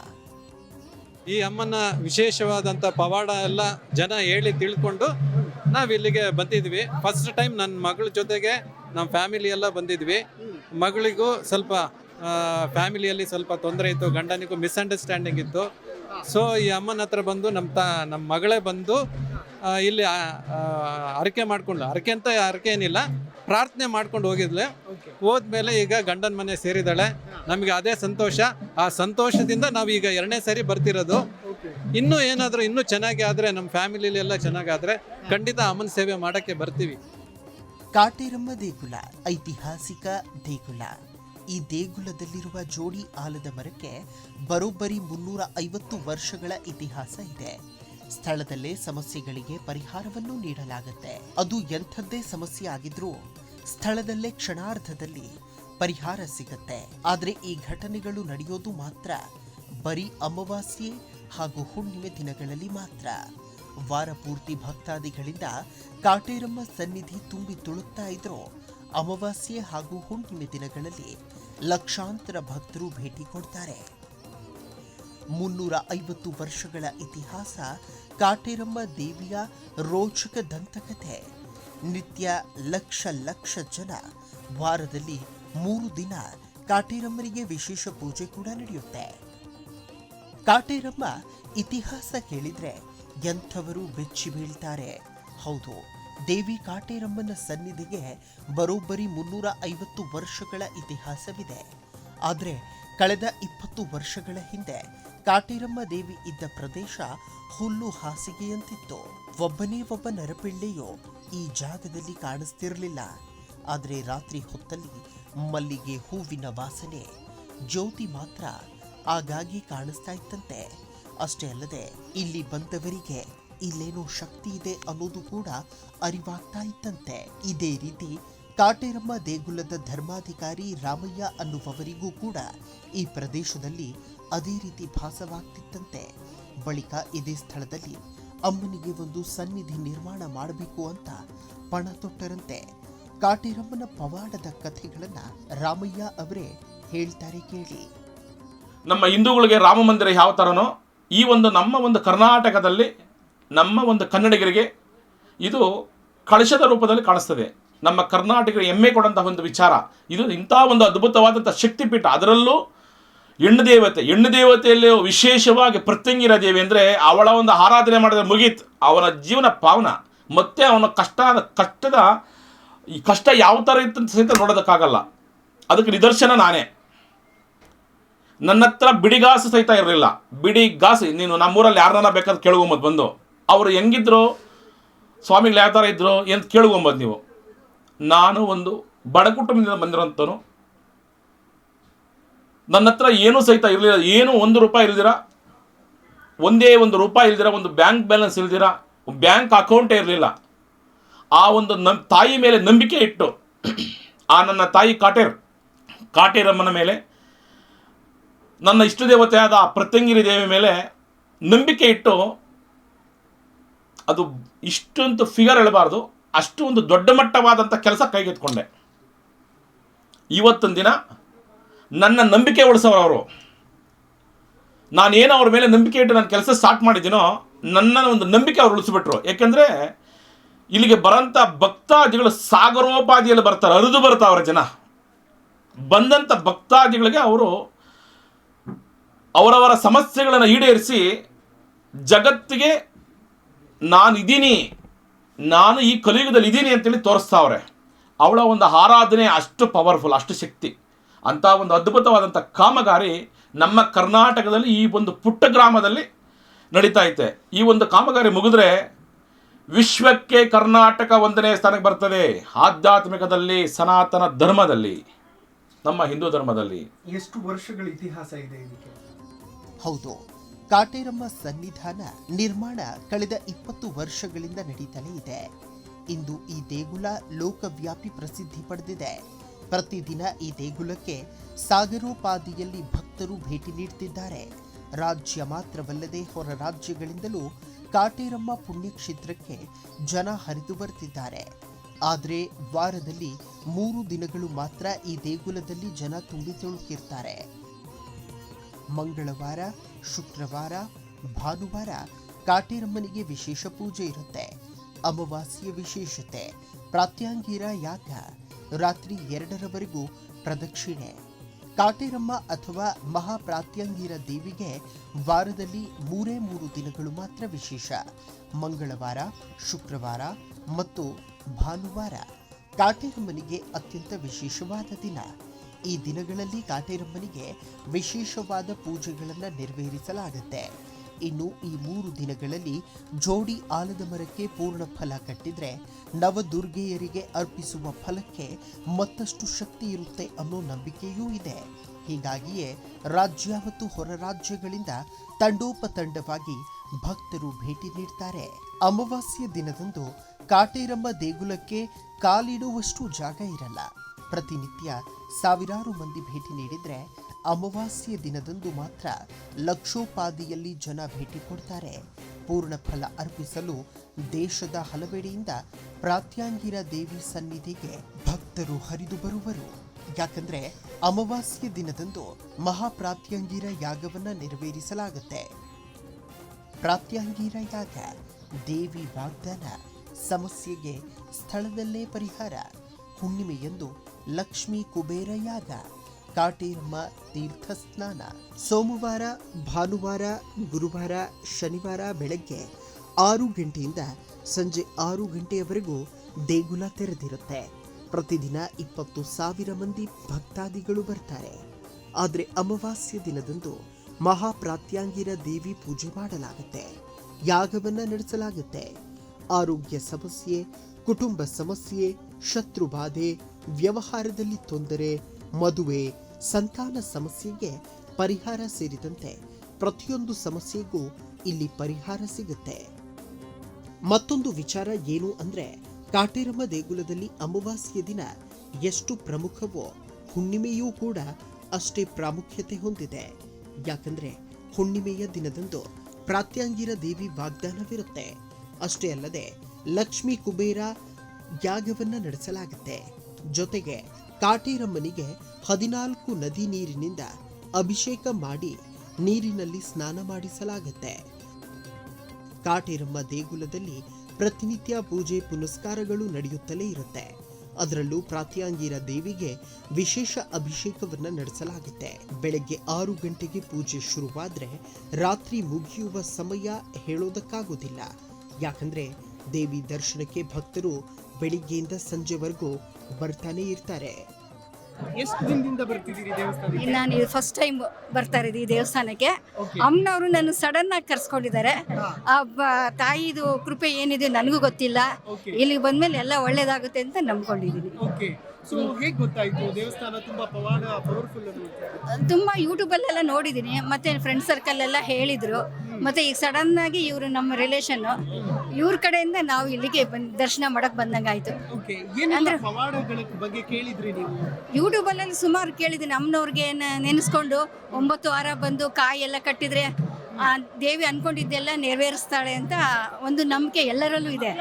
ಈ ಅಮ್ಮನ ವಿಶೇಷವಾದಂಥ ಪವಾಡ ಎಲ್ಲ ಜನ ಹೇಳಿ ತಿಳ್ಕೊಂಡು ನಾವು ಇಲ್ಲಿಗೆ ಬಂದಿದ್ವಿ. ಫಸ್ಟ್ ಟೈಮ್ ನನ್ನ ಮಗಳ ಜೊತೆಗೆ ನಮ್ಮ ಫ್ಯಾಮಿಲಿ ಎಲ್ಲ ಬಂದಿದ್ವಿ. ಮಗಳಿಗೂ ಸ್ವಲ್ಪ ಫ್ಯಾಮಿಲಿಯಲ್ಲಿ ಸ್ವಲ್ಪ ತೊಂದರೆ ಇತ್ತು, ಗಂಡನಿಗೂ ಮಿಸ್ಅಂಡರ್ಸ್ಟ್ಯಾಂಡಿಂಗ್ ಇತ್ತು. ಸೊ ಈ ಅಮ್ಮನ ಹತ್ರ ಬಂದು ನಮ್ಮ ತ ನಮ್ಮ ಮಗಳೇ ಬಂದು ಇಲ್ಲಿ ಅರಕೆ ಮಾಡ್ಕೊಂಡು ಹರಕೆ ಅಂತ ಅರಕೆ ಏನಿಲ್ಲ. ಪ್ರಾರ್ಥನೆ ಮಾಡ್ಕೊಂಡು ಹೋಗಿದ್ಲೆ. ಹೋದ್ಮೇಲೆ ಈಗ ಗಂಡನ ಮನೆ ಸೇರಿದಾಳೆ ನಮಗೆ ಅದೇ ಸಂತೋಷ. ಆ ಸಂತೋಷದಿಂದ ನಾವು ಈಗ ಎರಡನೇ ಸಾರಿ ಬರ್ತಿರೋದು. ಇನ್ನೂ ಏನಾದರೂ ಇನ್ನೂ ಚೆನ್ನಾಗಿ ಆದರೆ ನಮ್ಮ ಫ್ಯಾಮಿಲಿಲಿ ಎಲ್ಲ ಚೆನ್ನಾಗಾದ್ರೆ ಖಂಡಿತ ಅಮ್ಮನ ಸೇವೆ ಮಾಡೋಕ್ಕೆ ಬರ್ತೀವಿ. ಕಾಟೇರಮ್ಮ ದೇಗುಲ ಐತಿಹಾಸಿಕ ದೇಗುಲ. ಈ ದೇಗುಲದಲ್ಲಿರುವ ಜೋಡಿ ಆಲದ ಮರಕ್ಕೆ ಬರೋಬ್ಬರಿ ಮುನ್ನೂರ ಐವತ್ತು ವರ್ಷಗಳ ಇತಿಹಾಸ ಇದೆ. ಸ್ಥಳದಲ್ಲೇ ಸಮಸ್ಯೆಗಳಿಗೆ ಪರಿಹಾರವನ್ನು ನೀಡಲಾಗುತ್ತೆ. ಅದು ಎಂಥದ್ದೇ ಸಮಸ್ಯೆ ಆಗಿದ್ರೂ ಸ್ಥಳದಲ್ಲೇ ಕ್ಷಣಾರ್ಧದಲ್ಲಿ ಪರಿಹಾರ ಸಿಗುತ್ತೆ. ಆದರೆ ಈ ಘಟನೆಗಳು ನಡೆಯೋದು ಮಾತ್ರ ಬರೀ ಅಮಾವಾಸ್ಯೆ ಹಾಗೂ ಹುಣ್ಣಿಮೆ ದಿನಗಳಲ್ಲಿ ಮಾತ್ರ. ವಾರ ಪೂರ್ತಿ ಭಕ್ತಾದಿಗಳಿಂದ ಕಾಟೇರಮ್ಮ ಸನ್ನಿಧಿ ತುಂಬಿ ತುಳುತ್ತಾ ಇದ್ರು ಅಮಾವಾಸ್ಯೆ ಹಾಗೂ ಹುಣ್ಣಿಮೆ ದಿನಗಳಲ್ಲಿ ಲಕ್ಷಾಂತರ ಭಕ್ತರು ಭೇಟಿ ಕೊಡ್ತಾರೆ. ಮುನ್ನೂರ ಐವತ್ತು ವರ್ಷಗಳ ಇತಿಹಾಸ ಕಾಟೇರಮ್ಮ ದೇವಿಯ ರೋಚಕ ದಂತಕಥೆ. ನಿತ್ಯ ಲಕ್ಷ ಲಕ್ಷ ಜನ ವಾರದಲ್ಲಿ ಮೂರು ದಿನ ಕಾಟೇರಮ್ಮರಿಗೆ ವಿಶೇಷ ಪೂಜೆ ಕೂಡ ನಡೆಯುತ್ತೆ. ಕಾಟೇರಮ್ಮ ಇತಿಹಾಸ ಕೇಳಿದ್ರೆ ಎಂಥವರು ಬೆಚ್ಚಿ ಬೀಳ್ತಾರೆ. ಹೌದು, ದೇವಿ ಕಾಟೇರಮ್ಮನ ಸನ್ನಿಧಿಗೆ ಬರೋಬ್ಬರಿ ಮುನ್ನೂರ ಐವತ್ತು ವರ್ಷಗಳ ಇತಿಹಾಸವಿದೆ. ಆದರೆ ಕಳೆದ ಇಪ್ಪತ್ತು ವರ್ಷಗಳ ಹಿಂದೆ ಕಾಟಿರಮ್ಮ ದೇವಿ ಇದ್ದ ಪ್ರದೇಶ ಹುಲ್ಲು ಹಾಸಿಗೆಯಂತಿತ್ತು. ಒಬ್ಬನೇ ಒಬ್ಬ ನರಪಿಳ್ಳೆಯೋ ಈ ಜಾಗದಲ್ಲಿ ಕಾಣಿಸ್ತಿರಲಿಲ್ಲ. ಆದರೆ ರಾತ್ರಿ ಹೊತ್ತಲ್ಲಿ ಮಲ್ಲಿಗೆ ಹೂವಿನ ವಾಸನೆ, ಜ್ಯೋತಿ ಮಾತ್ರ ಆಗಾಗಿ ಕಾಣಿಸ್ತಾ ಇತ್ತಂತೆ. ಅಷ್ಟೇ ಅಲ್ಲದೆ ಇಲ್ಲಿ ಬಂದವರಿಗೆ ಇಲ್ಲೇನೋ ಶಕ್ತಿ ಇದೆ ಅನ್ನೋದು ಕೂಡ ಅರಿವಾಗ್ತಾ ಇತ್ತಂತೆ. ಇದೇ ರೀತಿ ಕಾಟೇರಮ್ಮ ದೇಗುಲದ ಧರ್ಮಾಧಿಕಾರಿ ರಾಮಯ್ಯ ಅನ್ನುವವರಿಗೂ ಕೂಡ ಈ ಪ್ರದೇಶದಲ್ಲಿ ಅದೇ ರೀತಿ ಭಾಸವಾಗ್ತಿತ್ತಂತೆ. ಬಳಿಕ ಇದೇ ಸ್ಥಳದಲ್ಲಿ ಅಮ್ಮನಿಗೆ ಒಂದು ಸನ್ನಿಧಿ ನಿರ್ಮಾಣ ಮಾಡಬೇಕು ಅಂತ ಪಣ ತೊಟ್ಟರಂತೆ. ಕಾಟೇರಮ್ಮನ ಪವಾಡದ ಕಥೆಗಳನ್ನ ರಾಮಯ್ಯ ಅವರೇ ಹೇಳ್ತಾರೆ ಕೇಳಿ. ನಮ್ಮ ಹಿಂದೂಗಳಿಗೆ ರಾಮ ಮಂದಿರ ಯಾವ ಥರನೋ ಈ ಒಂದು ನಮ್ಮ ಒಂದು ಕರ್ನಾಟಕದಲ್ಲಿ ನಮ್ಮ ಒಂದು ಕನ್ನಡಿಗರಿಗೆ ಇದು ಕಳಶದ ರೂಪದಲ್ಲಿ ಕಾಣಿಸ್ತದೆ. ನಮ್ಮ ಕರ್ನಾಟಕ ಹೆಮ್ಮೆ ಕೊಡಂತಹ ಒಂದು ವಿಚಾರ. ಇದು ಇಂಥ ಒಂದು ಅದ್ಭುತವಾದಂಥ ಶಕ್ತಿಪೀಠ. ಅದರಲ್ಲೂ ಹೆಣ್ಣು ದೇವತೆ, ಹೆಣ್ಣು ದೇವತೆಯಲ್ಲಿ ವಿಶೇಷವಾಗಿ ಪ್ರತ್ಯಂಗಿರ ದೇವಿ ಅಂದರೆ ಅವಳ ಒಂದು ಆರಾಧನೆ ಮಾಡಿದ ಮುಗೀತು. ಅವನ ಜೀವನ ಪಾವನ. ಮತ್ತೆ ಅವನ ಕಷ್ಟ ಕಷ್ಟದ, ಈ ಕಷ್ಟ ಯಾವ ಥರ ಇತ್ತು ಅಂತ ಸಹಿತ ನೋಡೋದಕ್ಕಾಗಲ್ಲ. ಅದಕ್ಕೆ ನಿದರ್ಶನ ನಾನೇ. ನನ್ನ ಹತ್ರ ಬಿಡಿಗಾಸು ಸಹಿತ ಇರಲಿಲ್ಲ. ಬಿಡಿಗಾಸು, ನೀನು ನಮ್ಮೂರಲ್ಲಿ ಯಾರನ್ನ ಬೇಕಾದ್ರೆ ಕೇಳ್ಕೊಂಬೋದು ಬಂದು. ಅವರು ಹೆಂಗಿದ್ರು? ಸ್ವಾಮಿಗಳು ಯಾವ ಥರ ಇದ್ರು ಅಂತ ಕೇಳ್ಕೊಂಬೋದು ನೀವು? ನಾನು ಒಂದು ಬಡ ಕುಟುಂಬದಿಂದ ಬಂದಿರೋಂಥನು ನನ್ನ ಹತ್ರ ಏನೂ ಸಹಿತ ಇರಲಿಲ್ಲ. ಏನು ಒಂದು ರೂಪಾಯಿ ಇಲ್ದಿರ? ಒಂದೇ ಒಂದು ರೂಪಾಯಿ ಇಲ್ದಿರ? ಒಂದು ಬ್ಯಾಂಕ್ ಬ್ಯಾಲೆನ್ಸ್ ಇಲ್ದಿರ? ಬ್ಯಾಂಕ್ ಅಕೌಂಟೇ ಇರಲಿಲ್ಲ. ಆ ಒಂದು ನಮ್ಮ ತಾಯಿ ಮೇಲೆ ನಂಬಿಕೆ ಇಟ್ಟು, ಆ ನನ್ನ ತಾಯಿ ಕಾಟೇರ್, ಕಾಟೇರಮ್ಮನ ಮೇಲೆ, ನನ್ನ ಇಷ್ಟ ದೇವತೆಯಾದ ಆ ಪ್ರತ್ಯಂಗಿರಿ ದೇವಿ ಮೇಲೆ ನಂಬಿಕೆ ಇಟ್ಟು, ಅದು ಇಷ್ಟೊಂದು ಫಿಗರ್ ಹೇಳಬಾರ್ದು. ಅಷ್ಟು ಒಂದು ದೊಡ್ಡ ಮಟ್ಟವಾದಂಥ ಕೆಲಸ ಕೈಗೆತ್ಕೊಂಡೆ ಇವತ್ತೊಂದು ದಿನ ನನ್ನ ನಂಬಿಕೆ ಉಳಿಸೋರು ಅವರು. ನಾನೇನು ಅವ್ರ ಮೇಲೆ ನಂಬಿಕೆ ಇಟ್ಟು ನಾನು ಕೆಲಸ ಸ್ಟಾರ್ಟ್ ಮಾಡಿದ್ದೀನೋ ನನ್ನ ಒಂದು ನಂಬಿಕೆ ಅವ್ರು ಉಳಿಸ್ಬಿಟ್ರು. ಯಾಕೆಂದರೆ ಇಲ್ಲಿಗೆ ಬರೋಂಥ ಭಕ್ತಾದಿಗಳು ಸಾಗರೋಪಾದಿಯಲ್ಲಿ ಬರ್ತಾರೆ, ಅರಿದು ಅವರ ಜನ. ಬಂದಂಥ ಭಕ್ತಾದಿಗಳಿಗೆ ಅವರು ಅವರವರ ಸಮಸ್ಯೆಗಳನ್ನು ಈಡೇರಿಸಿ ಜಗತ್ತಿಗೆ ನಾನಿದ್ದೀನಿ ನಾನು ಈ ಕಲಿಯುಗದಲ್ಲಿ ಇದ್ದೀನಿ ಅಂತೇಳಿ ತೋರಿಸ್ತಾವ್ರೆ. ಅವಳ ಒಂದು ಆರಾಧನೆ ಅಷ್ಟು ಪವರ್ಫುಲ್ ಅಷ್ಟು ಶಕ್ತಿ. ಅಂಥ ಒಂದು ಅದ್ಭುತವಾದಂಥ ಕಾಮಗಾರಿ ನಮ್ಮ ಕರ್ನಾಟಕದಲ್ಲಿ ಈ ಒಂದು ಪುಟ್ಟ ಗ್ರಾಮದಲ್ಲಿ ನಡೀತಾ ಐತೆ. ಈ ಒಂದು ಕಾಮಗಾರಿ ಮುಗಿದ್ರೆ ವಿಶ್ವಕ್ಕೆ ಕರ್ನಾಟಕ ಒಂದನೇ ಸ್ಥಾನಕ್ಕೆ ಬರ್ತದೆ. ಆಧ್ಯಾತ್ಮಿಕದಲ್ಲಿ ಸನಾತನ ಧರ್ಮದಲ್ಲಿ ನಮ್ಮ ಹಿಂದೂ ಧರ್ಮದಲ್ಲಿ. ಎಷ್ಟು ವರ್ಷಗಳ ಇತಿಹಾಸ ಇದೆ ಇದಕ್ಕೆ ಹೌದು. ಕಾಟೇರಮ್ಮ ಸನ್ನಿಧಾನ ನಿರ್ಮಾಣ ಕಳೆದ ಇಪ್ಪತ್ತು ವರ್ಷಗಳಿಂದ ನಡೀತಲೇ ಇದೆ. ಇಂದು ಈ ದೇಗುಲ ಲೋಕವ್ಯಾಪಿ ಪ್ರಸಿದ್ಧಿ ಪಡೆದಿದೆ. ಪ್ರತಿದಿನ ಈ ದೇಗುಲಕ್ಕೆ ಸಾಗರೋಪಾದಿಯಲ್ಲಿ ಭಕ್ತರು ಭೇಟಿ ನೀಡುತ್ತಿದ್ದಾರೆ ರಾಜ್ಯ ಮಾತ್ರವಲ್ಲದೆ ಹೊರ ರಾಜ್ಯಗಳಿಂದಲೂ ಕಾಟೇರಮ್ಮ ಪುಣ್ಯಕ್ಷೇತ್ರಕ್ಕೆ ಜನ ಹರಿದು ಬರ್ತಿದ್ದಾರೆ. ಆದರೆ ವಾರದಲ್ಲಿ ಮೂರು ದಿನಗಳು ಮಾತ್ರ ಈ ದೇಗುಲದಲ್ಲಿ ಜನ ತುಂಬಿ ತುಳುಕಿರ್ತಾರೆ. ಮಂಗಳವಾರ, ಶುಕ್ರವಾರ, ಭಾನುವಾರ ಕಾಟೇರಮ್ಮನಿಗೆ ವಿಶೇಷ ಪೂಜೆ ಇರುತ್ತೆ. ಅಮಾವಾಸ್ಯ ವಿಶೇಷತೆ, ಪ್ರಾತ್ಯಾಂಗಿರ ಯಾಗ, ರಾತ್ರಿ ಎರಡರವರೆಗೂ ಪ್ರದಕ್ಷಿಣೆ. ಕಾಟೇರಮ್ಮ ಅಥವಾ ಮಹಾಪ್ರಾತ್ಯಂಗಿರ ದೇವಿಗೆ ವಾರದಲ್ಲಿ ಮೂರೇ ಮೂರು ದಿನಗಳು ಮಾತ್ರ ವಿಶೇಷ. ಮಂಗಳವಾರ, ಶುಕ್ರವಾರ ಮತ್ತು ಭಾನುವಾರ ಕಾಟೇರಮ್ಮನಿಗೆ ಅತ್ಯಂತ ವಿಶೇಷವಾದ ದಿನ. ಈ ದಿನಗಳಲ್ಲಿ ಕಾಟೇರಮ್ಮನಿಗೆ ವಿಶೇಷವಾದ ಪೂಜೆಗಳನ್ನು ನೆರವೇರಿಸಲಾಗುತ್ತೆ. ಇನ್ನು ಈ ಮೂರು ದಿನಗಳಲ್ಲಿ ಜೋಡಿ ಆಲದ ಮರಕ್ಕೆ ಪೂರ್ಣ ಫಲ ಕಟ್ಟಿದ್ರೆ ನವದುರ್ಗೆಯರಿಗೆ ಅರ್ಪಿಸುವ ಫಲಕ್ಕೆ ಮತ್ತಷ್ಟು ಶಕ್ತಿ ಇರುತ್ತೆ ಅನ್ನೋ ನಂಬಿಕೆಯೂ ಇದೆ. ಹೀಗಾಗಿಯೇ ರಾಜ್ಯ ಮತ್ತು ಹೊರ ರಾಜ್ಯಗಳಿಂದ ತಂಡೋಪತಂಡವಾಗಿ ಭಕ್ತರು ಭೇಟಿ ನೀಡ್ತಾರೆ. ಅಮಾವಾಸ್ಯ ದಿನದಂದು ಕಾಟೇರಮ್ಮ ದೇಗುಲಕ್ಕೆ ಕಾಲಿಡುವಷ್ಟು ಜಾಗ ಇರಲ್ಲ. ಪ್ರತಿನಿತ್ಯ ಸಾವಿರಾರು ಮಂದಿ ಭೇಟಿ ನೀಡಿದ್ರೆ ಅಮಾವಾಸ್ಯ ದಿನದಂದು ಮಾತ್ರ ಲಕ್ಷೋಪಾದಿಯಲ್ಲಿ ಜನ ಭೇಟಿ ಕೊಡ್ತಾರೆ. ಪೂರ್ಣ ಫಲ ಅರ್ಪಿಸಲು ದೇಶದ ಹಲವೆಡೆಯಿಂದ ಪ್ರಾತ್ಯಾಂಗಿರ ದೇವಿ ಸನ್ನಿಧಿಗೆ ಭಕ್ತರು ಹರಿದು ಬರುವರು. ಯಾಕಂದ್ರೆ ಅಮಾವಾಸ್ಯ ದಿನದಂದು ಮಹಾಪ್ರಾತ್ಯಂಗಿರ ಯಾಗವನ್ನ ನೆರವೇರಿಸಲಾಗುತ್ತೆ. ಪ್ರಾತ್ಯಾಂಗಿರ ಯಾಗ, ದೇವಿ ವಾಗ್ದಾನ, ಸಮಸ್ಯೆಗೆ ಸ್ಥಳದಲ್ಲೇ ಪರಿಹಾರ, ಹುಣ್ಣಿಮೆಯಂದು ಲಕ್ಷ್ಮೀ ಕುಬೇರ ಯಾಗ, ಕಾಟೇರಮ್ಮ ತೀರ್ಥ ಸ್ನಾನ ಸೋಮವಾರ, ಭಾನುವಾರ, ಗುರುವಾರ, ಶನಿವಾರ ಬೆಳಗ್ಗೆ ಆರು ಗಂಟೆಯಿಂದ ಸಂಜೆ ಆರು ಗಂಟೆಯವರೆಗೂ ದೇಗುಲ ತೆರೆದಿರುತ್ತೆ. ಪ್ರತಿದಿನ ಇಪ್ಪತ್ತು ಸಾವಿರ ಮಂದಿ ಭಕ್ತಾದಿಗಳು ಬರ್ತಾರೆ. ಆದರೆ ಅಮಾವಾಸ್ಯ ದಿನದಂದು ಮಹಾಪ್ರಾತ್ಯಾಂಗಿರ ದೇವಿ ಪೂಜೆ ಮಾಡಲಾಗುತ್ತೆ. ಯಾಗವನ್ನ ನಡೆಸಲಾಗುತ್ತೆ. ಆರೋಗ್ಯ ಸಮಸ್ಯೆ, ಕುಟುಂಬ ಸಮಸ್ಯೆ, ಶತ್ರುಬಾಧೆ ವ್ಯವಹಾರದಲ್ಲಿ ತೊಂದರೆ, ಮದುವೆ, ಸಂತಾನ ಸಮಸ್ಯೆಗೆ ಪರಿಹಾರ ಸೇರಿದಂತೆ ಪ್ರತಿಯೊಂದು ಸಮಸ್ಯೆಗೂ ಇಲ್ಲಿ ಪರಿಹಾರ ಸಿಗುತ್ತೆ. ಮತ್ತೊಂದು ವಿಚಾರ ಏನು ಅಂದ್ರೆ, ಕಾಟೇರಮ್ಮ ದೇಗುಲದಲ್ಲಿ ಅಮಾವಾಸ್ಯ ದಿನ ಎಷ್ಟು ಪ್ರಮುಖವೋ ಹುಣ್ಣಿಮೆಯೂ ಕೂಡ ಅಷ್ಟೇ ಪ್ರಾಮುಖ್ಯತೆ ಹೊಂದಿದೆ. ಯಾಕಂದ್ರೆ, ಹುಣ್ಣಿಮೆಯ ದಿನದಂದು ಪ್ರಾತ್ಯಾಂಗಿರ ದೇವಿ ವಾಗ್ದಾನವಿರುತ್ತೆ. ಅಷ್ಟೇ ಅಲ್ಲದೆ, ಲಕ್ಷ್ಮೀ ಕುಬೇರ ಯಾಗವನ್ನ ನಡೆಸಲಾಗುತ್ತೆ. ಜೊತೆಗೆ ಕಾಟೇರಮ್ಮನಿಗೆ ಹದಿನಾಲ್ಕು ನದಿ ನೀರಿನಿಂದ ಅಭಿಷೇಕ ಮಾಡಿ ನೀರಿನಲ್ಲಿ ಸ್ನಾನ ಮಾಡಿಸಲಾಗುತ್ತೆ. ಕಾಟೇರಮ್ಮ ದೇಗುಲದಲ್ಲಿ ಪ್ರತಿನಿತ್ಯ ಪೂಜೆ ಪುನಸ್ಕಾರಗಳು ನಡೆಯುತ್ತಲೇ ಇರುತ್ತೆ. ಅದರಲ್ಲೂ ಪ್ರಾತ್ಯಾಂಗಿರ ದೇವಿಗೆ ವಿಶೇಷ ಅಭಿಷೇಕವನ್ನು ನಡೆಸಲಾಗುತ್ತೆ. ಬೆಳಗ್ಗೆ ಆರು ಗಂಟೆಗೆ ಪೂಜೆ ಶುರುವಾದ್ರೆ ರಾತ್ರಿ ಮುಗಿಯುವ ಸಮಯ ಹೇಳೋದಕ್ಕಾಗೋದಿಲ್ಲ. ಯಾಕಂದ್ರೆ ದೇವಿ ದರ್ಶನಕ್ಕೆ ಭಕ್ತರು ಬೆಳಿಗ್ಗೆಯಿಂದ ಸಂಜೆವರೆಗೂ ಬರ್ತಾನೆ ಇರ್ತಾರೆ. ಎಷ್ಟು ದಿನದಿಂದ ಬರ್ತಿದ್ದೀರಿ ದೇವಸ್ಥಾನಕ್ಕೆ? ನಾನು ಇದು ಫಸ್ಟ್ ಟೈಮ್ ಬರ್ತಾ ಇರೋದು ಈ ದೇವಸ್ಥಾನಕ್ಕೆ. ಅಮ್ಮನವರು ನನ್ನ ಸಡನ್ ಆಗಿ ಕರ್ಸ್ಕೊಂಡಿದ್ದಾರೆ. ಆ ಬ- ತಾಯಿದು ಕೃಪೆ ಏನಿದೆ ನನಗೂ ಗೊತ್ತಿಲ್ಲ. ಇಲ್ಲಿಗೆ ಬಂದ್ಮೇಲೆ ಎಲ್ಲ ಒಳ್ಳೇದಾಗುತ್ತೆ ಅಂತ ನಂಬ್ಕೊಂಡಿದ್ದೀನಿ. ಓಕೆ ಸೊ ಹೇಗೆ ಗೊತ್ತಾಯ್ತು? ದೇವಸ್ಥಾನ ತುಂಬಾ ಪವಾಡ ಪವರ್ಫುಲ್ ಅದು ತುಂಬ ಯೂಟ್ಯೂಬಲ್ಲೆಲ್ಲ ನೋಡಿದ್ದೀನಿ. ಮತ್ತೆ ಫ್ರೆಂಡ್ ಸರ್ಕಲ್ ಎಲ್ಲ ಹೇಳಿದ್ರು. ಮತ್ತೆ ಈಗ ಸಡನ್ ಆಗಿ ಇವರು ನಮ್ಮ ರಿಲೇಶನ್ ಇವ್ರ ಕಡೆಯಿಂದ ನಾವು ಇಲ್ಲಿಗೆ ಬಂದು ದರ್ಶನ ಮಾಡಕ್ ಬಂದಂಗಾಯ್ತು ಅಲ್ಲಿ ಬಗ್ಗೆ ಕೇಳಿದ್ರಿ ನೀವು? ಯೂಟ್ಯೂಬಲ್ಲಿ ಸುಮಾರು ಕೇಳಿದ್ದೀನಿ ಅಮ್ಮನವ್ರಿಗೆ ನೆನೆಸ್ಕೊಂಡು ಒಂಬತ್ತು ವಾರ ಬಂದು ಕಾಯಿ ಎಲ್ಲ ಕಟ್ಟಿದ್ರೆ ಆ ದೇವಿ ಅನ್ಕೊಂಡಿದ್ದೆಲ್ಲ ನೆರವೇರಿಸ್ತಾಳೆ ಅಂತ ಒಂದು ನಂಬಿಕೆ ಎಲ್ಲರಲ್ಲೂ ಇದೆ.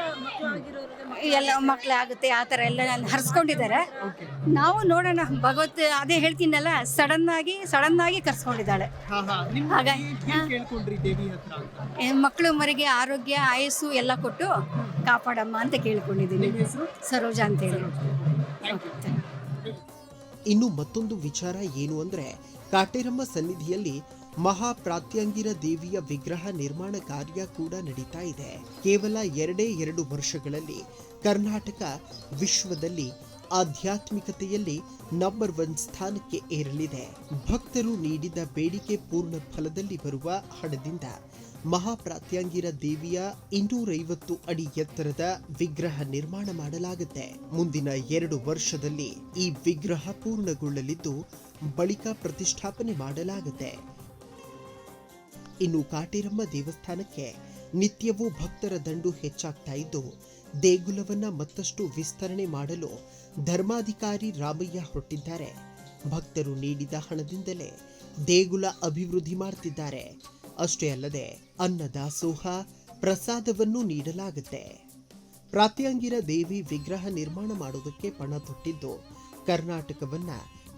ಎಲ್ಲ ಮಕ್ಳು ಆಗುತ್ತೆ ಆ ಥರ ಎಲ್ಲ ಹರಿಸ್ಕೊಂಡಿದ್ದಾರೆ. ನಾವು ನೋಡೋಣ ಭಗವತ್ ಅದೇ ಹೇಳ್ತೀನಲ್ಲ ಸಡನ್ ಆಗಿ ಸಡನ್ ಆಗಿ ಕರ್ಸ್ಕೊಂಡಿದ್ದಾಳೆ. ಹಾ ಹಾ. ನಿಮ್ ಹಾಗಾಗಿ, ಅಂತ? ಮಕ್ಕಳು ಮರಿಗೆ ಆರೋಗ್ಯ ಆಯಸ್ಸು ಎಲ್ಲ ಕೊಟ್ಟು ಕಾಪಾಡಮ್ಮ ಅಂತ ಕೇಳ್ಕೊಂಡಿದ್ದೀನಿ. ನಿಮ್ಮ ಹೆಸರು? ಸರೋಜಾ ಥ್ಯಾಂಕ್ ಯು ಇನ್ನು ಮತ್ತೊಂದು ವಿಚಾರ ಏನು ಅಂದ್ರೆ ಕಾಟೇರಮ್ಮ ಸನ್ನಿಧಿಯಲ್ಲಿ ಮಹಾಪ್ರಾತ್ಯಂಗಿರ ದೇವಿಯ ವಿಗ್ರಹ ನಿರ್ಮಾಣ ಕಾರ್ಯ ಕೂಡ ನಡೀತಾ ಇದೆ. ಕೇವಲ ಎರಡೇ ಎರಡು ವರ್ಷಗಳಲ್ಲಿ ಕರ್ನಾಟಕ ವಿಶ್ವದಲ್ಲಿ ಆಧ್ಯಾತ್ಮಿಕತೆಯಲ್ಲಿ ನಂಬರ್ ಒನ್ ಸ್ಥಾನಕ್ಕೆ ಏರಲಿದೆ. ಭಕ್ತರು ನೀಡಿದ ಬೇಡಿಕೆ ಪೂರ್ಣ ಫಲದಲ್ಲಿ ಬರುವ ಹಣದಿಂದ ಮಹಾಪ್ರಾತ್ಯಾಂಗಿರ ದೇವಿಯ ಇನ್ನೂರೈವತ್ತು ಅಡಿ ಎತ್ತರದ ವಿಗ್ರಹ ನಿರ್ಮಾಣ ಮಾಡಲಾಗುತ್ತೆ. ಮುಂದಿನ ಎರಡು ವರ್ಷದಲ್ಲಿ ಈ ವಿಗ್ರಹ ಪೂರ್ಣಗೊಳ್ಳಲಿದ್ದು ಬಳಿಕ ಪ್ರತಿಷ್ಠಾಪನೆ ಮಾಡಲಾಗುತ್ತೆ. ಇನ್ನು ಕಾಟೇರಮ್ಮ ದೇವಸ್ಥಾನಕ್ಕೆ ನಿತ್ಯವೂ ಭಕ್ತರ ದಂಡು ಹೆಚ್ಚಾಗ್ತಾ ಇದ್ದು ದೇಗುಲವನ್ನ ಮತ್ತಷ್ಟು ವಿಸ್ತರಣೆ ಮಾಡಲು ಧರ್ಮಾಧಿಕಾರಿ ರಾಮಯ್ಯ ಹೊರಟಿದ್ದಾರೆ. ಭಕ್ತರು ನೀಡಿದ ಹಣದಿಂದಲೇ ದೇಗುಲ ಅಭಿವೃದ್ಧಿ ಮಾಡ್ತಿದ್ದಾರೆ. ಅಷ್ಟೇ ಅಲ್ಲದೆ ಅನ್ನದಾಸೋಹ ಪ್ರಸಾದವನ್ನು ನೀಡಲಾಗುತ್ತೆ. ಪ್ರಾತ್ಯಾಂಗಿರ ದೇವಿ ವಿಗ್ರಹ ನಿರ್ಮಾಣ ಮಾಡುವುದಕ್ಕೆ ಪಣ ತೊಟ್ಟಿದ್ದು ಕರ್ನಾಟಕವನ್ನ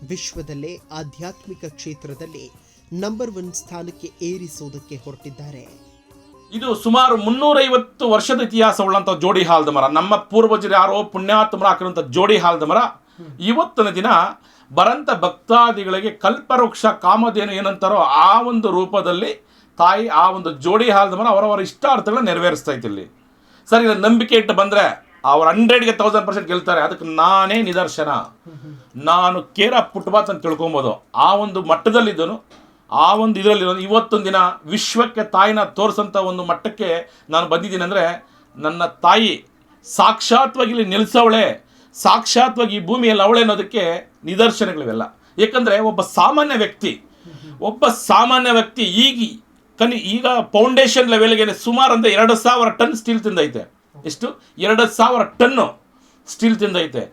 ವಿಶ್ವದಲ್ಲೇ ಆಧ್ಯಾತ್ಮಿಕ ಕ್ಷೇತ್ರದಲ್ಲಿ ನಂಬರ್ ಒನ್ ಸ್ಥಾನಕ್ಕೆ ಏರಿಸುವುದಕ್ಕೆ ಹೊರಟಿದ್ದಾರೆ. ಇದು ಸುಮಾರು ಮುನ್ನೂರೈವತ್ತು ವರ್ಷದ ಇತಿಹಾಸ ಉಳ್ಳಂಥ ಜೋಡಿ ಹಾಲ್ದ ಮರ. ನಮ್ಮ ಪೂರ್ವಜರು ಯಾರೋ ಪುಣ್ಯಾತ್ಮರ ಹಾಕಿರುವಂಥ ಜೋಡಿ ಹಾಲ್ದ ಮರ. ಇವತ್ತಿನ ದಿನ ಬರಂತ ಭಕ್ತಾದಿಗಳಿಗೆ ಕಲ್ಪವೃಕ್ಷ ಕಾಮಧೇನು ಏನಂತಾರೋ ಆ ಒಂದು ರೂಪದಲ್ಲಿ ತಾಯಿ ಆ ಒಂದು ಜೋಡಿ ಹಾಲ್ದ ಮರ ಅವರವರ ಇಷ್ಟಾರ್ಥಗಳನ್ನ ನೆರವೇರಿಸ್ತಾ ಇಲ್ಲಿ. ಸರ್ ಇದು ನಂಬಿಕೆ ಇಟ್ಟು ಬಂದರೆ ಅವ್ರು ಹಂಡ್ರೆಡ್ಗೆ ತೌಸಂಡ್ ಪರ್ಸೆಂಟ್ ಗೆಲ್ತಾರೆ. ಅದಕ್ಕೆ ನಾನೇ ನಿದರ್ಶನ. ನಾನು ಕೇರ ಪುಟ್ಬಾತ್ ಅಂತ ತಿಳ್ಕೊಬೋದು. ಆ ಒಂದು ಮಟ್ಟದಲ್ಲಿದ್ದನು. ಆ ಒಂದು ಇದರಲ್ಲಿ ಇವತ್ತೊಂದು ದಿನ ವಿಶ್ವಕ್ಕೆ ತಾಯಿನ ತೋರಿಸೋಂಥ ಒಂದು ಮಟ್ಟಕ್ಕೆ ನಾನು ಬಂದಿದ್ದೀನಿ ಅಂದರೆ ನನ್ನ ತಾಯಿ ಸಾಕ್ಷಾತ್ವಾಗಿ ಇಲ್ಲಿ ನಿಲ್ಲಿಸವಳೆ ಸಾಕ್ಷಾತ್ವಾಗಿ ಈ ಭೂಮಿಯಲ್ಲಿ ಅವಳೆ ಅನ್ನೋದಕ್ಕೆ ನಿದರ್ಶನಗಳಿವೆಲ್ಲ. ಏಕೆಂದರೆ ಒಬ್ಬ ಸಾಮಾನ್ಯ ವ್ಯಕ್ತಿ, ಒಬ್ಬ ಸಾಮಾನ್ಯ ವ್ಯಕ್ತಿ ಈಗ ಕನಿ ಈಗ ಫೌಂಡೇಶನ್ ಲೆವೆಲ್ಗೆ ಸುಮಾರು ಅಂದರೆ ಎರಡು ಸಾವಿರ ಟನ್ ಸ್ಟೀಲ್ ತಿಂದೈತೆ. ಎಷ್ಟು? ಎರಡು ಸಾವಿರ ಟನ್ನು ಸ್ಟೀಲ್ ತಿಂದೈತೆ.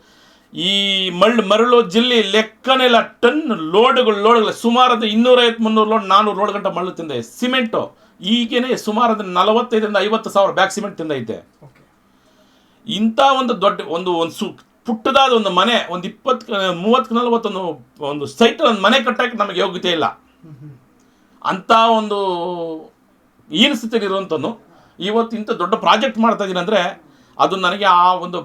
ಈ ಮಳ್ ಮರಳು ಜಿಲ್ಲೆ ಲೆಕ್ಕನೆಲ್ಲ ಟನ್ ಲೋಡ್ಗಳು ಲೋಡ್ಗಳು. ಸುಮಾರು ಇನ್ನೂರೈವತ್ತು ಮುನ್ನೂರು ಲೋಡ್ ನಾನ್ನೂರು ಲೋಡ್ ಗಂಟೆ ಮರಳು ತಿಂದೆ. ಸಿಮೆಂಟು. ಈಗೇನೆ ಸುಮಾರು ನಲವತ್ತೈದರಿಂದ ಐವತ್ತು ಸಾವಿರ ಬ್ಯಾಗ್ ಸಿಮೆಂಟ್ ತಿಂದೈತೆ ಇಂಥ ಒಂದು ದೊಡ್ಡ ಒಂದು ಒಂದು ಸು ಪುಟ್ಟದಾದ ಒಂದು ಮನೆ ಒಂದು ಇಪ್ಪತ್ತು ಮೂವತ್ತು ನಲವತ್ತೊಂದು ಒಂದು ಸೈಟ್ ಒಂದು ಮನೆ ಕಟ್ಟಕ್ಕೆ ನಮಗೆ ಯೋಗ್ಯತೆ ಇಲ್ಲ. ಅಂಥ ಒಂದು ಏನು ಸ್ಥಿತಿಯಲ್ಲಿ ಇರುವಂಥದ್ದು ಇವತ್ತು ಇಂಥ ದೊಡ್ಡ ಪ್ರಾಜೆಕ್ಟ್ ಮಾಡ್ತಾ ಇದ್ದೀನಿ ಅಂದರೆ ಅದು ನನಗೆ ಆ ಒಂದು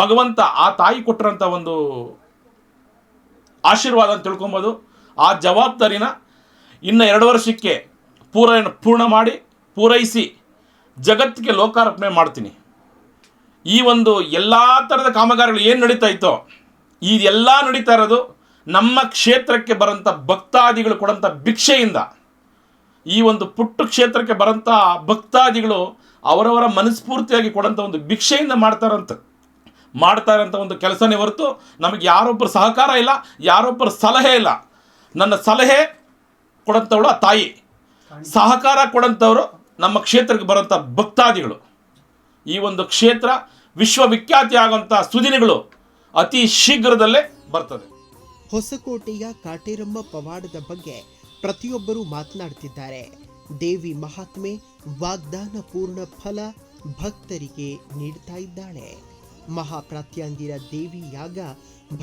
ಭಗವಂತ ಆ ತಾಯಿ ಕೊಟ್ಟಿರೋಂಥ ಒಂದು ಆಶೀರ್ವಾದ ಅಂತ ತಿಳ್ಕೊಬೋದು. ಆ ಜವಾಬ್ದಾರಿನ ಇನ್ನು ಎರಡು ವರ್ಷಕ್ಕೆ ಪೂರ ಪೂರ್ಣ ಮಾಡಿ, ಪೂರೈಸಿ ಜಗತ್ತಿಗೆ ಲೋಕಾರ್ಪಣೆ ಮಾಡ್ತೀನಿ. ಈ ಒಂದು ಎಲ್ಲ ಥರದ ಕಾಮಗಾರಿಗಳು ಏನು ನಡೀತಾ ಇತ್ತೋ ಇದೆಲ್ಲ ನಡೀತಾ ಇರೋದು ನಮ್ಮ ಕ್ಷೇತ್ರಕ್ಕೆ ಬರೋಂಥ ಭಕ್ತಾದಿಗಳು ಕೊಡೋಂಥ ಭಿಕ್ಷೆಯಿಂದ, ಈ ಒಂದು ಪುಟ್ಟು ಕ್ಷೇತ್ರಕ್ಕೆ ಬರೋಂಥ ಭಕ್ತಾದಿಗಳು ಅವರವರ ಮನಸ್ಫೂರ್ತಿಯಾಗಿ ಕೊಡೋಂಥ ಒಂದು ಭಿಕ್ಷೆಯಿಂದ ಮಾಡ್ತಾರಂತ. ಮಾಡ್ತಾ ಇರೋಂಥ ಒಂದು ಕೆಲಸನೇ ಹೊರತು ನಮಗೆ ಯಾರೊಬ್ಬರ ಸಹಕಾರ ಇಲ್ಲ, ಯಾರೊಬ್ಬರ ಸಲಹೆ ಇಲ್ಲ. ನನ್ನ ಸಲಹೆ ಕೊಡೋಂಥವಳು ಆ ತಾಯಿ. ಸಹಕಾರ ಕೊಡಂಥವರು ನಮ್ಮ ಕ್ಷೇತ್ರಕ್ಕೆ ಬರೋಂಥ ಭಕ್ತಾದಿಗಳು. ಈ ಒಂದು ಕ್ಷೇತ್ರ ವಿಶ್ವವಿಖ್ಯಾತಿ ಆಗುವಂಥ ಸುದಿನಗಳು ಅತಿ ಶೀಘ್ರದಲ್ಲೇ ಬರ್ತದೆ. ಹೊಸಕೋಟೆಯ ಕಾಟೇರಮ್ಮ ಪವಾಡದ ಬಗ್ಗೆ ಪ್ರತಿಯೊಬ್ಬರೂ ಮಾತನಾಡ್ತಿದ್ದಾರೆ. ದೇವಿ ಮಹಾತ್ಮೆ ವಾಗ್ದಾನ ಪೂರ್ಣ ಫಲ ಭಕ್ತರಿಗೆ ನೀಡ್ತಾ ಇದ್ದಾಳೆ. ಮಹಾಪ್ರಾತ್ಯಾಂಗಿರ ದೇವಿ ಯಾಗ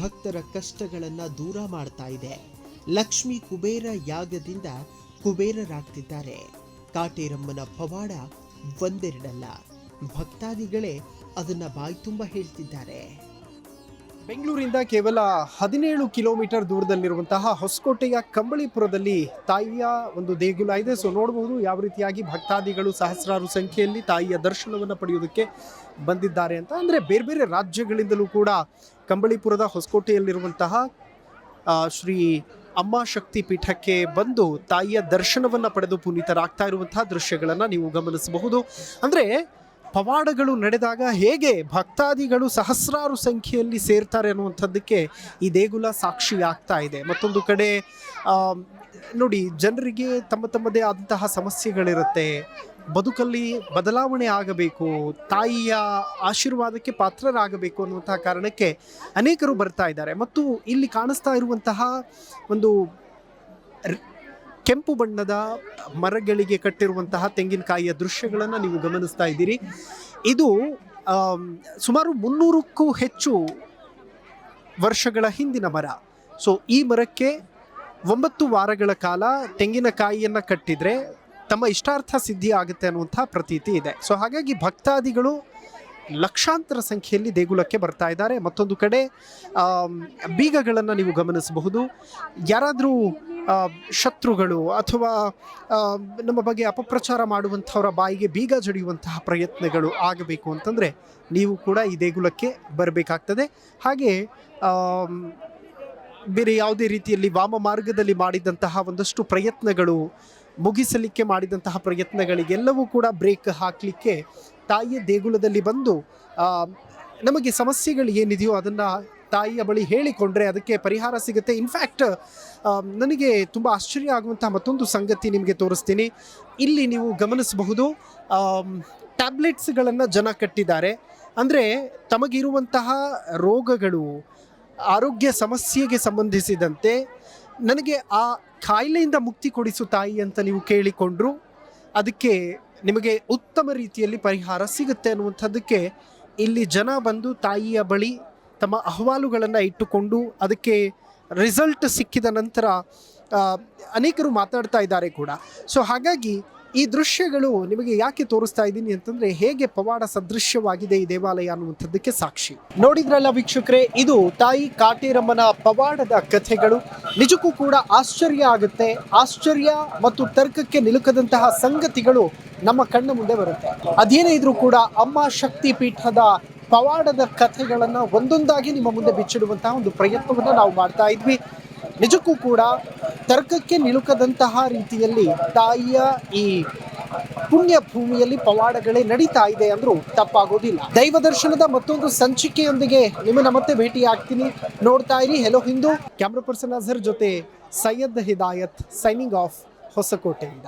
ಭಕ್ತರ ಕಷ್ಟಗಳನ್ನು ದೂರ ಮಾಡ್ತಾ ಇದೆ. ಲಕ್ಷ್ಮಿ ಕುಬೇರ ಯಾಗದಿಂದ ಕುಬೇರರಾಗ್ತಿದ್ದಾರೆ. ಕಾಟೇರಮ್ಮನ ಪವಾಡ ಒಂದೆರಡಲ್ಲ. ಭಕ್ತಾದಿಗಳೇ ಅದನ್ನ ಬಾಯ್ತುಂಬ ಹೇಳ್ತಿದ್ದಾರೆ. ಬೆಂಗಳೂರಿಂದ ಕೇವಲ ಹದಿನೇಳು ಕಿಲೋಮೀಟರ್ ದೂರದಲ್ಲಿರುವಂತಹ ಹೊಸಕೋಟೆಯ ಕಂಬಳಿಪುರದಲ್ಲಿ ತಾಯಿಯ ಒಂದು ದೇಗುಲ ಇದೆ. ಸೊ ನೋಡಬಹುದು ಯಾವ ರೀತಿಯಾಗಿ ಭಕ್ತಾದಿಗಳು ಸಹಸ್ರಾರು ಸಂಖ್ಯೆಯಲ್ಲಿ ತಾಯಿಯ ದರ್ಶನವನ್ನು ಪಡೆಯೋದಕ್ಕೆ ಬಂದಿದ್ದಾರೆ ಅಂತ. ಅಂದರೆ ಬೇರೆ ಬೇರೆ ರಾಜ್ಯಗಳಿಂದಲೂ ಕೂಡ ಕಂಬಳಿಪುರದ ಹೊಸಕೋಟೆಯಲ್ಲಿರುವಂತಹ ಶ್ರೀ ಅಮ್ಮ ಶಕ್ತಿ ಪೀಠಕ್ಕೆ ಬಂದು ತಾಯಿಯ ದರ್ಶನವನ್ನು ಪಡೆದು ಪುನೀತರಾಗ್ತಾ ಇರುವಂತಹ ದೃಶ್ಯಗಳನ್ನು ನೀವು ಗಮನಿಸಬಹುದು. ಅಂದರೆ ಪವಾಡಗಳು ನಡೆದಾಗ ಹೇಗೆ ಭಕ್ತಾದಿಗಳು ಸಹಸ್ರಾರು ಸಂಖ್ಯೆಯಲ್ಲಿ ಸೇರ್ತಾರೆ ಅನ್ನುವಂಥದ್ದಕ್ಕೆ ಈ ದೇಗುಲ ಸಾಕ್ಷಿ ಆಗ್ತಾ ಇದೆ. ಮತ್ತೊಂದು ಕಡೆ ನೋಡಿ, ಜನರಿಗೆ ತಮ್ಮ ತಮ್ಮದೇ ಆದಂತಹ ಸಮಸ್ಯೆಗಳಿರುತ್ತೆ. ಬದುಕಲ್ಲಿ ಬದಲಾವಣೆ ಆಗಬೇಕು, ತಾಯಿಯ ಆಶೀರ್ವಾದಕ್ಕೆ ಪಾತ್ರರಾಗಬೇಕು ಅನ್ನುವಂತಹ ಕಾರಣಕ್ಕೆ ಅನೇಕರು ಬರ್ತಾ ಇದ್ದಾರೆ. ಮತ್ತು ಇಲ್ಲಿ ಕಾಣಿಸ್ತಾ ಇರುವಂತಹ ಒಂದು ಕೆಂಪು ಬಣ್ಣದ ಮರಗಳಿಗೆ ಕಟ್ಟಿರುವಂತಹ ತೆಂಗಿನಕಾಯಿಯ ದೃಶ್ಯಗಳನ್ನು ನೀವು ಗಮನಿಸ್ತಾ ಇದ್ದೀರಿ. ಇದು ಸುಮಾರು ಮುನ್ನೂರಕ್ಕೂ ಹೆಚ್ಚು ವರ್ಷಗಳ ಹಿಂದಿನ ಮರ. ಸೊ, ಈ ಮರಕ್ಕೆ ಒಂಬತ್ತು ವಾರಗಳ ಕಾಲ ತೆಂಗಿನಕಾಯಿಯನ್ನು ಕಟ್ಟಿದರೆ ತಮ್ಮ ಇಷ್ಟಾರ್ಥ ಸಿದ್ಧಿ ಆಗುತ್ತೆ ಅನ್ನುವಂಥ ಪ್ರತೀತಿ ಇದೆ. ಸೊ, ಹಾಗಾಗಿ ಭಕ್ತಾದಿಗಳು ಲಕ್ಷಾಂತರ ಸಂಖ್ಯೆಯಲ್ಲಿ ದೇಗುಲಕ್ಕೆ ಬರ್ತಾ ಇದ್ದಾರೆ. ಮತ್ತೊಂದು ಕಡೆ ಬೀಗಗಳನ್ನು ನೀವು ಗಮನಿಸಬಹುದು. ಯಾರಾದರೂ ಶತ್ರುಗಳು ಅಥವಾ ನಮ್ಮ ಬಗ್ಗೆ ಅಪಪ್ರಚಾರ ಮಾಡುವಂಥವರ ಬಾಯಿಗೆ ಬೀಗ ಜಡಿಯುವಂತಹ ಪ್ರಯತ್ನಗಳು ಆಗಬೇಕು ಅಂತಂದರೆ ನೀವು ಕೂಡ ಈ ದೇಗುಲಕ್ಕೆ ಬರಬೇಕಾಗ್ತದೆ. ಹಾಗೆ ಬೇರೆ ಯಾವುದೇ ರೀತಿಯಲ್ಲಿ ವಾಮ ಮಾರ್ಗದಲ್ಲಿ ಮಾಡಿದಂತಹ ಒಂದಷ್ಟು ಪ್ರಯತ್ನಗಳು, ಮುಗಿಸಲಿಕ್ಕೆ ಮಾಡಿದಂತಹ ಪ್ರಯತ್ನಗಳಿಗೆಲ್ಲವೂ ಕೂಡ ಬ್ರೇಕ್ ಹಾಕಲಿಕ್ಕೆ ತಾಯಿಯ ದೇಗುಲದಲ್ಲಿ ಬಂದು ನಮಗೆ ಸಮಸ್ಯೆಗಳು ಏನಿದೆಯೋ ಅದನ್ನು ತಾಯಿಯ ಬಳಿ ಹೇಳಿಕೊಂಡ್ರೆ ಅದಕ್ಕೆ ಪರಿಹಾರ ಸಿಗುತ್ತೆ. ಇನ್ಫ್ಯಾಕ್ಟ್ ನನಗೆ ತುಂಬ ಆಶ್ಚರ್ಯ ಆಗುವಂತಹ ಮತ್ತೊಂದು ಸಂಗತಿ ನಿಮಗೆ ತೋರಿಸ್ತೀನಿ. ಇಲ್ಲಿ ನೀವು ಗಮನಿಸಬಹುದು ಟ್ಯಾಬ್ಲೆಟ್ಸ್ಗಳನ್ನು ಜನ ಕಟ್ಟಿದ್ದಾರೆ. ಅಂದರೆ ತಮಗಿರುವಂತಹ ರೋಗಗಳು ಆರೋಗ್ಯ ಸಮಸ್ಯೆಗೆ ಸಂಬಂಧಿಸಿದಂತೆ ನನಗೆ ಆ ಕಾಯಿಲೆಯಿಂದ ಮುಕ್ತಿ ಕೊಡಿಸು ತಾಯಿ ಅಂತ ನೀವು ಕೇಳಿಕೊಂಡ್ರು. ಅದಕ್ಕೆ ನಿಮಗೆ ಉತ್ತಮ ರೀತಿಯಲ್ಲಿ ಪರಿಹಾರ ಸಿಗುತ್ತೆ ಅನ್ನುವಂಥದ್ದಕ್ಕೆ ಇಲ್ಲಿ ಜನ ಬಂದು ತಾಯಿಯ ಬಳಿ ತಮ್ಮ ಅಹವಾಲುಗಳನ್ನು ಇಟ್ಟುಕೊಂಡು ಅದಕ್ಕೆ ರಿಸಲ್ಟ್ ಸಿಕ್ಕಿದ ನಂತರ ಅನೇಕರು ಮಾತಾಡ್ತಾ ಇದ್ದಾರೆ ಕೂಡ. ಸೊ ಹಾಗಾಗಿ ಈ ದೃಶ್ಯಗಳು ನಿಮಗೆ ಯಾಕೆ ತೋರಿಸ್ತಾ ಇದ್ದೀನಿ ಅಂತಂದ್ರೆ ಹೇಗೆ ಪವಾಡ ಸದೃಶ್ಯವಾಗಿದೆ ಈ ದೇವಾಲಯ ಅನ್ನುವಂಥದ್ದಕ್ಕೆ ಸಾಕ್ಷಿ. ನೋಡಿದ್ರಲ್ಲ ವೀಕ್ಷಕರೇ, ಇದು ತಾಯಿ ಕಾಟೇರಮ್ಮನ ಪವಾಡದ ಕಥೆಗಳು. ನಿಜಕ್ಕೂ ಕೂಡ ಆಶ್ಚರ್ಯ ಆಗುತ್ತೆ. ಆಶ್ಚರ್ಯ ಮತ್ತು ತರ್ಕಕ್ಕೆ ನಿಲುಕದಂತಹ ಸಂಗತಿಗಳು ನಮ್ಮ ಕಣ್ಣ ಮುಂದೆ ಬರುತ್ತೆ. ಅದೇನೇ ಇದ್ರೂ ಕೂಡ ಅಮ್ಮ ಶಕ್ತಿ ಪೀಠದ ಪವಾಡದ ಕಥೆಗಳನ್ನು ಒಂದೊಂದಾಗಿ ನಿಮ್ಮ ಮುಂದೆ ಬಿಚ್ಚಿಡುವಂತಹ ಒಂದು ಪ್ರಯತ್ನವನ್ನು ನಾವು ಮಾಡ್ತಾ ಇದ್ವಿ. ನಿಜಕ್ಕೂ ಕೂಡ ತರ್ಕಕ್ಕೆ ನಿಲುಕದಂತಹ ರೀತಿಯಲ್ಲಿ ತಾಯಿಯ ಈ ಪುಣ್ಯ ಭೂಮಿಯಲ್ಲಿ ಪವಾಡಗಳೇ ನಡೀತಾ ಇದೆ ಅಂದ್ರೂ ತಪ್ಪಾಗೋದಿಲ್ಲ. ದೈವ ದರ್ಶನದ ಮತ್ತೊಂದು ಸಂಚಿಕೆಯೊಂದಿಗೆ ನಿಮ್ಮನ್ನ ಮತ್ತೆ ಭೇಟಿ ಆಗ್ತೀನಿ ನೋಡ್ತಾ ಇರಿ. Hello Hindu camera person Azhar ಜೊತೆ ಸೈಯದ್ ಹಿದಾಯತ್ ಸೈನಿಂಗ್ ಆಫ್ ಹೊಸಕೋಟೆಯಿಂದ.